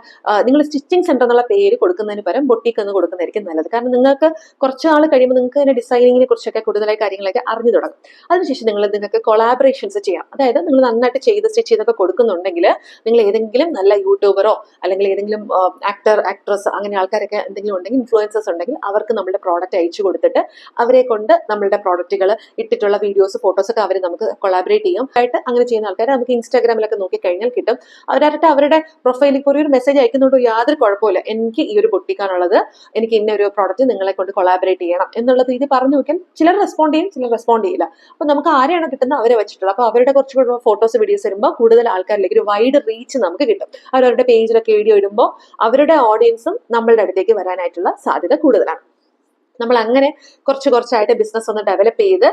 നിങ്ങൾ സ്റ്റിച്ചിങ് സെന്റർ എന്നുള്ള പേര് കൊടുക്കുന്നതിന് പകരം ബൊട്ടീക്ക് എന്ന് കൊടുക്കുന്നതായിരിക്കും നല്ലത്. കാരണം നിങ്ങൾക്ക് കുറച്ച് നാൾ കഴിയുമ്പോൾ നിങ്ങൾക്ക് അതിന്റെ ഡിസൈനിങ്ങിനെ കുറിച്ചൊക്കെ കൂടുതലായി കാര്യങ്ങളൊക്കെ അറിഞ്ഞു തുടങ്ങും. അതിനുശേഷം നിങ്ങൾ നിങ്ങൾക്ക് കൊളാബറേഷൻസ് ചെയ്യാം. അതായത് നിങ്ങൾ നന്നായിട്ട് ചെയ്ത് സ്റ്റിച്ച് ചെയ്തൊക്കെ കൊടുക്കുന്നുണ്ടെങ്കിൽ നിങ്ങൾ ഏതെങ്കിലും നല്ല യൂട്യൂബറോ അല്ലെങ്കിൽ ഏതെങ്കിലും ആക്ടർ ആക്ട്രസ് അങ്ങനെ ആൾക്കാരൊക്കെ എന്തെങ്കിലും ഉണ്ടെങ്കിൽ ഇൻഫ്ലുവൻസേഴ്സ് ഉണ്ടെങ്കിൽ അവർക്ക് നമ്മുടെ പ്രോഡക്റ്റ് അയച്ചു കൊടുത്തിട്ട് അവരെ കൊണ്ട് നമ്മളുടെ പ്രോഡക്റ്റുകൾ ഇട്ടിട്ടുള്ള വീഡിയോസ് ഫോട്ടോസ് ഒക്കെ അവർ നമുക്ക് കൊളാബറേറ്റ് ചെയ്യും. ആയിട്ട് അങ്ങനെ ചെയ്യുന്ന ആൾക്കാർ നമുക്ക് ഇൻസ്റ്റാഗ്രാമിലൊക്കെ നോക്കി കഴിഞ്ഞാൽ കിട്ടും. അവരായിട്ട് അവരുടെ പ്രൊഫൈലിൽ ഇപ്പോൾ ഒരു മെസ്സേജ് അയക്കുന്നതുകൊണ്ട് യാതൊരു കുഴപ്പമില്ല എനിക്ക് ഈ ഒരു പൊട്ടിക്കാനുള്ളത് എനിക്ക് ഇന്ന ഒരു പ്രോഡക്റ്റ് നിങ്ങളെ കൊണ്ട് കൊളാബറേറ്റ് ചെയ്യണം എന്നുള്ള രീതി പറഞ്ഞു നോക്കിയാൽ ചിലർ റെസ്പോണ്ട് ചെയ്യും ചിലർ റെസ്പോണ്ട് ചെയ്യില്ല. അപ്പൊ നമുക്ക് ആരെയാണ് കിട്ടുന്നത് അവരെ വെച്ചിട്ടുള്ളത് അപ്പൊ അവരുടെ കുറച്ച് ഫോട്ടോസ് വീഡിയോസ് വരുമ്പോൾ കൂടുതൽ ആൾക്കാരിലേക്ക് ഒരു വൈഡ് റീച്ച് നമുക്ക് കിട്ടും. അവരവരുടെ പേജിലൊക്കെ വീഡിയോ ഇടുമ്പോൾ അവരുടെ ഓഡിയൻസും നമ്മളുടെ അടുത്തേക്ക് വരാനായിട്ടുള്ള സാധ്യത കൂടുതലാണ്. നമ്മൾ അങ്ങനെ കുറച്ച് കുറച്ചായിട്ട് ബിസിനസ് ഒന്ന് ഡെവലപ്പ് ചെയ്ത്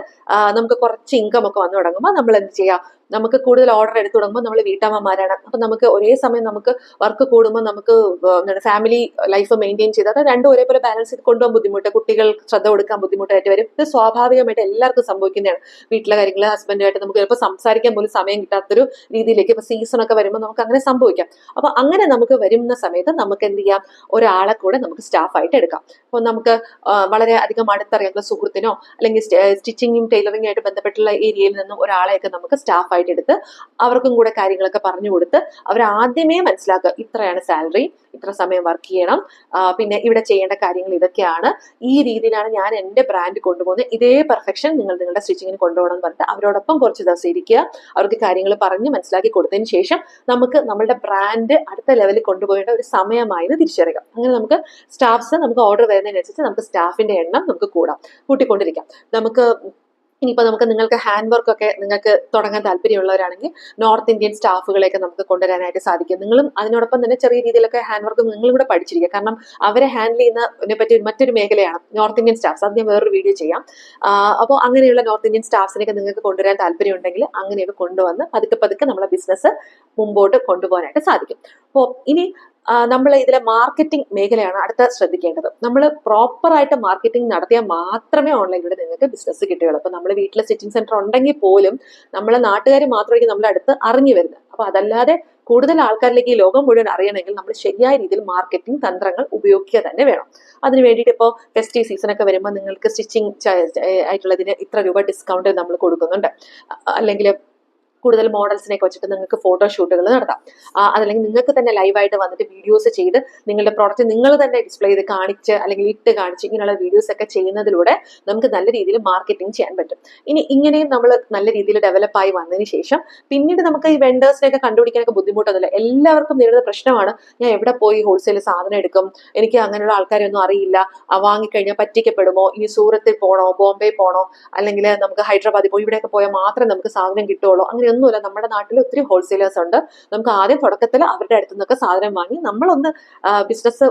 നമുക്ക് കുറച്ച് ഇൻകം ഒക്കെ വന്നു തുടങ്ങുമ്പോൾ നമ്മൾ എന്ത് ചെയ്യാം? നമുക്ക് കൂടുതൽ ഓർഡർ എടുത്തു തുടങ്ങുമ്പോൾ നമ്മൾ വീട്ടമ്മമാരാണ്. അപ്പൊ നമുക്ക് ഒരേ സമയം നമുക്ക് വർക്ക് കൂടുമ്പോൾ നമുക്ക് ഫാമിലി ലൈഫ് മെയിന്റെയിൻ ചെയ്ത് അത് രണ്ടും ഒരേപോലെ ബാലൻസ് ചെയ്ത് കൊണ്ടുപോകാൻ ബുദ്ധിമുട്ട് കുട്ടികൾ ശ്രദ്ധ കൊടുക്കാൻ ബുദ്ധിമുട്ടായിട്ട് വരും. ഇത് സ്വാഭാവികമായിട്ട് എല്ലാവർക്കും സംഭവിക്കുന്നതാണ്. വീട്ടിലെ കാര്യങ്ങൾ ഹസ്ബൻഡുമായിട്ട് നമുക്ക് ചിലപ്പോൾ സംസാരിക്കാൻ പോലും സമയം കിട്ടാത്തൊരു രീതിയിലേക്ക് ഇപ്പൊ സീസൺ ഒക്കെ വരുമ്പോൾ നമുക്ക് അങ്ങനെ സംഭവിക്കാം. അപ്പോൾ അങ്ങനെ നമുക്ക് വരുന്ന സമയത്ത് നമുക്ക് എന്ത് ചെയ്യാം? ഒരാളെ കൂടെ നമുക്ക് സ്റ്റാഫായിട്ട് എടുക്കാം. അപ്പോൾ നമുക്ക് വളരെ അധികം അടുത്തറിയാവുന്ന സുഹൃത്തിനോ അല്ലെങ്കിൽ സ്റ്റിച്ചിങ്ങും ടൈലറിംഗ് ആയിട്ട് ബന്ധപ്പെട്ടുള്ള ഏരിയയിൽ നിന്നും ഒരാളെയൊക്കെ നമുക്ക് സ്റ്റാഫായിട്ട് എടുത്ത് അവർക്കും കൂടെ കാര്യങ്ങളൊക്കെ പറഞ്ഞു കൊടുത്ത് അവർ ആദ്യമേ മനസ്സിലാക്കുക ഇത്രയാണ് സാലറി ഇത്ര സമയം വർക്ക് ചെയ്യണം. പിന്നെ ഇവിടെ ചെയ്യേണ്ട കാര്യങ്ങൾ ഇതൊക്കെയാണ്. ഈ രീതിയിലാണ് ഞാൻ എന്റെ ബ്രാൻഡ് കൊണ്ടുപോകുന്നത്. ഇതേ പെർഫെക്ഷൻ നിങ്ങൾ നിങ്ങളുടെ സ്റ്റിച്ചിങ്ങിന് കൊണ്ടുപോകണം എന്ന് പറഞ്ഞിട്ട് അവരോടൊപ്പം കുറച്ച് ദിവസം ഇരിക്കുക. അവർക്ക് കാര്യങ്ങൾ പറഞ്ഞ് മനസ്സിലാക്കി കൊടുത്തതിന് ശേഷം നമുക്ക് നമ്മളുടെ ബ്രാൻഡ് അടുത്ത ലെവലിൽ കൊണ്ടുപോകേണ്ട ഒരു സമയമായത് തിരിച്ചറിയുക. അങ്ങനെ നമുക്ക് സ്റ്റാഫ്സ് നമുക്ക് ഓർഡർ വരുന്നതിനനുസരിച്ച് നമുക്ക് സ്റ്റാഫിന്റെ എണ്ണം നമുക്ക് കൂടാം. കൂട്ടിക്കൊണ്ടിരിക്കാം. നമുക്ക് ഇനിയിപ്പോൾ നമുക്ക് നിങ്ങൾക്ക് ഹാൻഡ് വർക്ക് ഒക്കെ നിങ്ങൾക്ക് തുടങ്ങാൻ താല്പര്യമുള്ളവരാണെങ്കിൽ നോർത്ത് ഇന്ത്യൻ സ്റ്റാഫുകളെയൊക്കെ നമുക്ക് കൊണ്ടുവരാനായിട്ട് സാധിക്കും. നിങ്ങളും അതിനോടൊപ്പം തന്നെ ചെറിയ രീതിയിലൊക്കെ ഹാൻഡ് വർക്ക് നിങ്ങളും കൂടെ പഠിച്ചിരിക്കുക. കാരണം അവരെ ഹാൻഡിൽ ചെയ്യുന്നതിനെ പറ്റി മറ്റൊരു മേഖലയാണ് നോർത്ത് ഇന്ത്യൻ സ്റ്റാഫ്സ് അത് ഞാൻ വേറൊരു വീഡിയോ ചെയ്യാം. അപ്പോൾ അങ്ങനെയുള്ള നോർത്ത് ഇന്ത്യൻ സ്റ്റാഫ്സിനെയൊക്കെ നിങ്ങൾക്ക് കൊണ്ടുവരാൻ താല്പര്യമുണ്ടെങ്കിൽ അങ്ങനെയൊക്കെ കൊണ്ടുവന്ന് പതുക്കെ പതുക്കെ നമ്മളെ ബിസിനസ് മുമ്പോട്ട് കൊണ്ടുപോകാനായിട്ട് സാധിക്കും. അപ്പോൾ ഇനി നമ്മൾ ഇതിലെ മാർക്കറ്റിംഗ് മേഖലയാണ് അടുത്ത ശ്രദ്ധിക്കേണ്ടത്. നമ്മൾ പ്രോപ്പറായിട്ട് മാർക്കറ്റിംഗ് നടത്തിയാൽ മാത്രമേ ഓൺലൈനിലൂടെ നിങ്ങൾക്ക് ബിസിനസ് കിട്ടുകയുള്ളൂ. അപ്പോൾ നമ്മൾ വീട്ടിലെ സിറ്റിംഗ് സെന്റർ ഉണ്ടെങ്കിൽ പോലും നമ്മളെ നാട്ടുകാർ മാത്രമായിരിക്കും നമ്മളെ അടുത്ത് അറിഞ്ഞു വരുന്നത്. അപ്പം അതല്ലാതെ കൂടുതൽ ആൾക്കാരിലേക്ക് ഈ ലോകം മുഴുവൻ അറിയണമെങ്കിൽ നമ്മൾ ശരിയായ രീതിയിൽ മാർക്കറ്റിംഗ് തന്ത്രങ്ങൾ ഉപയോഗിക്കുക തന്നെ വേണം. അതിന് വേണ്ടിയിട്ട് ഇപ്പോൾ ഫെസ്റ്റീവ് സീസൺ ഒക്കെ വരുമ്പോൾ നിങ്ങൾക്ക് സ്റ്റിച്ചിങ് ആയിട്ടുള്ളതിന് ഇത്ര രൂപ ഡിസ്കൗണ്ട് നമ്മൾ കൊടുക്കുന്നുണ്ട്. അല്ലെങ്കിൽ കൂടുതൽ മോഡൽസിനെയൊക്കെ വെച്ചിട്ട് നിങ്ങൾക്ക് ഫോട്ടോഷൂട്ടുകൾ നടത്താം. അതല്ലെങ്കിൽ നിങ്ങൾക്ക് തന്നെ ലൈവായിട്ട് വന്നിട്ട് വീഡിയോസ് ചെയ്ത് നിങ്ങളുടെ പ്രോഡക്റ്റ് നിങ്ങൾ തന്നെ ഡിസ്പ്ലേ ചെയ്ത് കാണിച്ച് അല്ലെങ്കിൽ ഇട്ട് കാണിച്ച് ഇങ്ങനെയുള്ള വീഡിയോസ് ഒക്കെ ചെയ്യുന്നതിലൂടെ നമുക്ക് നല്ല രീതിയിൽ മാർക്കറ്റിംഗ് ചെയ്യാൻ പറ്റും. ഇനി ഇങ്ങനെയും നമ്മൾ നല്ല രീതിയിൽ ഡെവലപ്പ് ആയി വന്നതിന് ശേഷം പിന്നീട് നമുക്ക് ഈ വെൻഡേഴ്സിനെയൊക്കെ കണ്ടുപിടിക്കാനൊക്കെ ബുദ്ധിമുട്ടൊന്നുമില്ല. എല്ലാവർക്കും നേരിടുന്ന പ്രശ്നമാണ് ഞാൻ എവിടെ പോയി ഹോൾസെയിൽ സാധനം എടുക്കും? എനിക്ക് അങ്ങനെയുള്ള ആൾക്കാരെയൊന്നും അറിയില്ല. വാങ്ങിക്കഴിഞ്ഞാൽ പറ്റിക്കപ്പെടുമോ? ഇനി സൂറത്തിൽ പോണോ? ബോംബെ പോണോ? അല്ലെങ്കിൽ നമുക്ക് ഹൈദരാബാദിൽ പോയി ഇവിടെയൊക്കെ പോയാൽ മാത്രമേ നമുക്ക് സാധനം കിട്ടുള്ളൂ അങ്ങനെ ഒന്നുമില്ല നമ്മുടെ നാട്ടിൽ ഒത്തിരി ഹോൾസെയിലേഴ്സ് ഉണ്ട്. നമുക്ക് ആദ്യം തുടക്കത്തിൽ അവരുടെ അടുത്തു നിന്നൊക്കെ സാധനം വാങ്ങി നമ്മളൊന്ന് ബിസിനസ്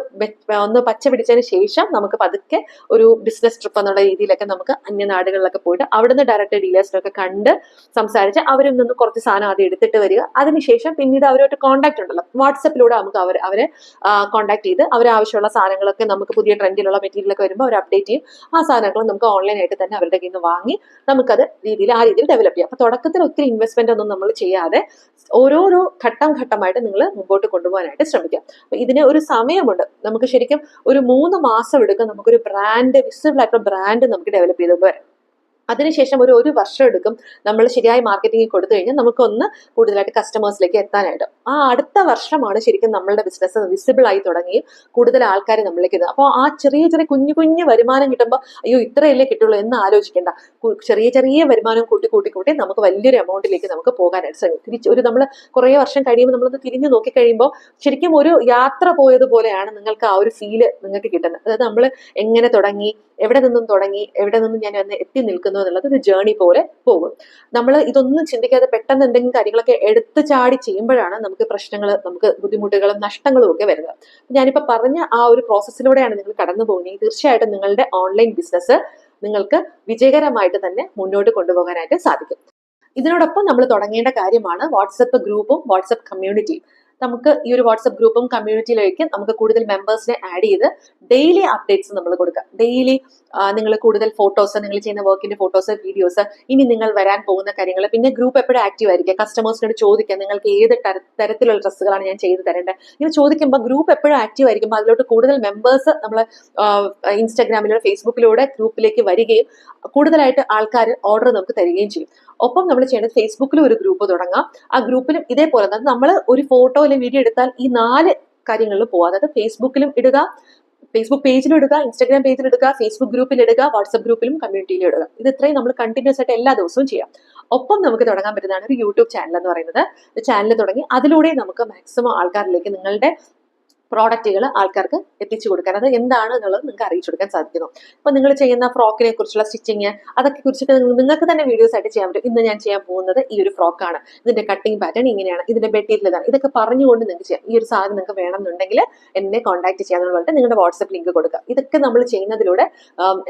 ഒന്ന് പച്ച പിടിച്ചതിന് ശേഷം നമുക്ക് പതുക്കെ ഒരു ബിസിനസ് ട്രിപ്പ് എന്നുള്ള രീതിയിലൊക്കെ നമുക്ക് അന്യനാടുകളിലൊക്കെ പോയിട്ട് അവിടുന്ന് ഡയറക്റ്റ് ഡീലേഴ്സിനൊക്കെ കണ്ട് സംസാരിച്ച് അവരിൽ നിന്ന് കുറച്ച് സാധനം ആദ്യം എടുത്തിട്ട് വരിക. അതിനുശേഷം പിന്നീട് അവരുമായിട്ട് കോൺടാക്ട് ഉണ്ടല്ലോ. വാട്സപ്പിലൂടെ നമുക്ക് അവർ അവരെ കോൺടാക്ട് ചെയ്ത് അവർ ആവശ്യമുള്ള സാധനങ്ങളൊക്കെ നമുക്ക് പുതിയ ട്രെൻഡിലുള്ള മെറ്റീരിയലൊക്കെ വരുമ്പോൾ അവർ അപ്ഡേറ്റ് ചെയ്യും. ആ സാധനങ്ങൾ നമുക്ക് ഓൺലൈനായിട്ട് തന്നെ അവരുടെ കയ്യിൽ നിന്ന് വാങ്ങി നമുക്കത് രീതിയിൽ ആ രീതിയിൽ ഡെവലപ്പ് ചെയ്യാം. അപ്പൊ തുടക്കത്തിൽ ഒത്തിരി ഇൻവെസ്റ്റ്മെന്റ് ഒന്നും നമ്മൾ ചെയ്യാതെ ഓരോരോ ഘട്ടം ഘട്ടമായിട്ട് നിങ്ങൾ മുമ്പോട്ട് കൊണ്ടുപോകാനായിട്ട് ശ്രമിക്കാം. അപ്പൊ ഇതിന് ഒരു സമയമുണ്ട്. നമുക്ക് ശരിക്കും ഒരു മൂന്ന് മാസം എടുക്കും. നമുക്കൊരു ബ്രാൻഡ് വിസിബിൾ ആയിട്ടുള്ള ബ്രാൻഡ് നമുക്ക് ഡെവലപ്പ് ചെയ്തുകൊണ്ട് വരാം അതിനുശേഷം ഒരു ഒരു വർഷം എടുക്കും നമ്മൾ ശരിയായ മാർക്കറ്റിംഗ് കൊടുത്തു കഴിഞ്ഞാൽ നമുക്കൊന്ന് കൂടുതലായിട്ട് കസ്റ്റമേഴ്സിലേക്ക് എത്താനായിട്ട്. ആ അടുത്ത വർഷമാണ് ശരിക്കും നമ്മളുടെ ബിസിനസ് വിസിബിൾ ആയി തുടങ്ങി കൂടുതൽ ആൾക്കാർ നമ്മളിലേക്ക് എത്തുക. അപ്പോൾ ആ ചെറിയ ചെറിയ കുഞ്ഞു കുഞ്ഞു വരുമാനം കിട്ടുമ്പോൾ അയ്യോ ഇത്രയല്ലേ കിട്ടുള്ളൂ എന്ന് ആലോചിക്കേണ്ട. ചെറിയ ചെറിയ വരുമാനം കൂട്ടി കൂട്ടി കൂട്ടി നമുക്ക് വലിയൊരു എമൗണ്ടിലേക്ക് നമുക്ക് പോകാനായിട്ട് ശ്രമിക്കും. തിരിച്ച് ഒരു നമ്മൾ കുറേ വർഷം കഴിയുമ്പോൾ നമ്മളൊന്ന് തിരിഞ്ഞു നോക്കി കഴിയുമ്പോൾ ശരിക്കും ഒരു യാത്ര പോയതുപോലെയാണ് നിങ്ങൾക്ക് ആ ഒരു ഫീൽ നിങ്ങൾക്ക് കിട്ടുന്നത്. അതായത് നമ്മൾ എങ്ങനെ തുടങ്ങി എവിടെ നിന്നും തുടങ്ങി എവിടെ നിന്നും ഞാൻ വന്ന് എത്തി നിൽക്കുന്നു എന്നുള്ളത് ഒരു ജേണി പോലെ പോകും. നമ്മൾ ഇതൊന്നും ചിന്തിക്കാതെ പെട്ടെന്ന് എന്തെങ്കിലും കാര്യങ്ങളൊക്കെ എടുത്തു ചാടി ചെയ്യുമ്പോഴാണ് നമുക്ക് പ്രശ്നങ്ങൾ നമുക്ക് ബുദ്ധിമുട്ടുകളും നഷ്ടങ്ങളും ഒക്കെ വരുന്നത്. ഞാനിപ്പോൾ പറഞ്ഞ ആ ഒരു പ്രോസസ്സിലൂടെയാണ് നിങ്ങൾ കടന്നു പോകുന്നത്. തീർച്ചയായിട്ടും നിങ്ങളുടെ ഓൺലൈൻ ബിസിനസ് നിങ്ങൾക്ക് വിജയകരമായിട്ട് തന്നെ മുന്നോട്ട് കൊണ്ടുപോകാനായിട്ട് സാധിക്കും. ഇതിനോടൊപ്പം നമ്മൾ തുടങ്ങേണ്ട കാര്യമാണ് വാട്സപ്പ് ഗ്രൂപ്പും വാട്സപ്പ് കമ്മ്യൂണിറ്റിയും നമുക്ക് ഈ ഒരു വാട്സപ്പ് ഗ്രൂപ്പും കമ്മ്യൂണിറ്റിയിലേക്ക് നമുക്ക് കൂടുതൽ മെമ്പേഴ്സിനെ ആഡ് ചെയ്ത് ഡെയിലി അപ്ഡേറ്റ്സ് നമ്മൾ കൊടുക്കുക ഡെയിലി നിങ്ങൾ കൂടുതൽ ഫോട്ടോസ് നിങ്ങൾ ചെയ്യുന്ന വർക്കിന്റെ ഫോട്ടോസ് വീഡിയോസ് ഇനി നിങ്ങൾ വരാൻ പോകുന്ന കാര്യങ്ങൾ പിന്നെ ഗ്രൂപ്പ് എപ്പോഴും ആക്റ്റീവ് ആയിരിക്കുക. കസ്റ്റമേഴ്സിനോട് ചോദിക്കുക നിങ്ങൾക്ക് ഏത് തര- തരത്തിലുള്ള ഡ്രസ്സുകളാണ് ഞാൻ ചെയ്ത് തരേണ്ടത്? ഇങ്ങനെ ചോദിക്കുമ്പോൾ ഗ്രൂപ്പ് എപ്പോഴും ആക്റ്റീവ് ആയിരിക്കുമ്പോൾ അതിലോട്ട് കൂടുതൽ മെമ്പേഴ്സ് നമ്മൾ ഇൻസ്റ്റാഗ്രാമിലൂടെ ഫേസ്ബുക്കിലൂടെ ഗ്രൂപ്പിലേക്ക് വരികയും കൂടുതലായിട്ട് ആൾക്കാർ ഓർഡർ നമുക്ക് തരികയും ചെയ്യും. ഒപ്പം നമ്മൾ ചെയ്യേണ്ടത് ഫേസ്ബുക്കിലും ഒരു ഗ്രൂപ്പ് തുടങ്ങാം. ആ ഗ്രൂപ്പിലും ഇതേപോലെ തന്നെ നമ്മൾ ഒരു ഫോട്ടോ അല്ലെങ്കിൽ വീഡിയോ എടുത്താൽ ഈ നാല് കാര്യങ്ങളിൽ പോവാം. അതായത് ഫേസ്ബുക്കിലും ഇടുക ഫേസ്ബുക്ക് പേജിലും ഇടുക ഇൻസ്റ്റാഗ്രാം പേജിൽ ഇടുക ഫേസ്ബുക്ക് ഗ്രൂപ്പിൽ ഇടുക വാട്സപ്പ് ഗ്രൂപ്പിലും കമ്മ്യൂണിറ്റിയിലും ഇടുക. ഇത് ഇത്രയും നമ്മൾ കണ്ടിന്യൂസ് ആയിട്ട് എല്ലാ ദിവസവും ചെയ്യാം. ഒപ്പം നമുക്ക് തുടങ്ങാൻ പറ്റുന്നതാണ് ഒരു യൂട്യൂബ് ചാനൽ എന്ന് പറയുന്നത്. ചാനൽ തുടങ്ങി അതിലൂടെ നമുക്ക് മാക്സിമം ആൾക്കാരിലേക്ക് നിങ്ങളുടെ പ്രോഡക്റ്റുകൾ ആൾക്കാർക്ക് എത്തിച്ചു കൊടുക്കാൻ അത് എന്താണ് എന്നുള്ളത് നിങ്ങൾക്ക് അറിയിച്ചു കൊടുക്കാൻ സാധിക്കുന്നു. അപ്പോൾ നിങ്ങൾ ചെയ്യുന്ന ഫ്രോക്കിനെ കുറിച്ചുള്ള സ്റ്റിച്ചിങ് അതൊക്കെ കുറിച്ചൊക്കെ നിങ്ങൾക്ക് തന്നെ വീഡിയോസ് ആയിട്ട് ചെയ്യാൻ പറ്റും. ഇന്ന് ഞാൻ ചെയ്യാൻ പോകുന്നത് ഈ ഒരു ഫ്രോക്കാണ്. ഇതിന്റെ കട്ടിങ് പാറ്റേൺ ഇങ്ങനെയാണ്. ഇതിന്റെ മെറ്റീരിയൽ ഇതാണ്. ഇതൊക്കെ പറഞ്ഞുകൊണ്ട് നിങ്ങൾക്ക് ചെയ്യാം. ഈ ഒരു സാധനം നിങ്ങൾക്ക് വേണമെന്നുണ്ടെങ്കിൽ എന്നെ കോൺടാക്ട് ചെയ്യാന്ന് പറഞ്ഞിട്ട് നിങ്ങളുടെ വാട്സപ്പ് ലിങ്ക് കൊടുക്കുക ഇതൊക്കെ നമ്മൾ ചെയ്യുന്നതിലൂടെ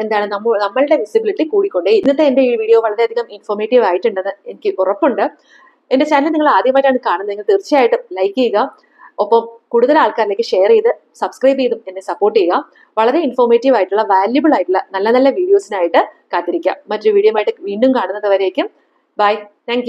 എന്താണ് നമ്മൾ നമ്മളുടെ വിസിബിലിറ്റി കൂടിക്കൊണ്ടേ. ഇന്നത്തെ എന്റെ ഈ വീഡിയോ വളരെയധികം ഇൻഫോർമേറ്റീവ് ആയിട്ടുണ്ടെന്ന് എനിക്ക് ഉറപ്പുണ്ട്. എന്റെ ചാനൽ നിങ്ങൾ ആദ്യമായിട്ടാണ് കാണുന്നതെങ്കിൽ തീർച്ചയായിട്ടും ലൈക്ക് ചെയ്യുക. ഒപ്പം കൂടുതൽ ആൾക്കാരിലേക്ക് ഷെയർ ചെയ്ത് സബ്സ്ക്രൈബ് ചെയ്തും എന്നെ സപ്പോർട്ട് ചെയ്യുക. വളരെ ഇൻഫോർമേറ്റീവ് ആയിട്ടുള്ള വാല്യുബിൾ ആയിട്ടുള്ള നല്ല നല്ല വീഡിയോസിനായിട്ട് കാത്തിരിക്കാം. മറ്റൊരു വീഡിയോ ആയിട്ട് വീണ്ടും കാണുന്നത് വരേക്കും ബൈ താങ്ക്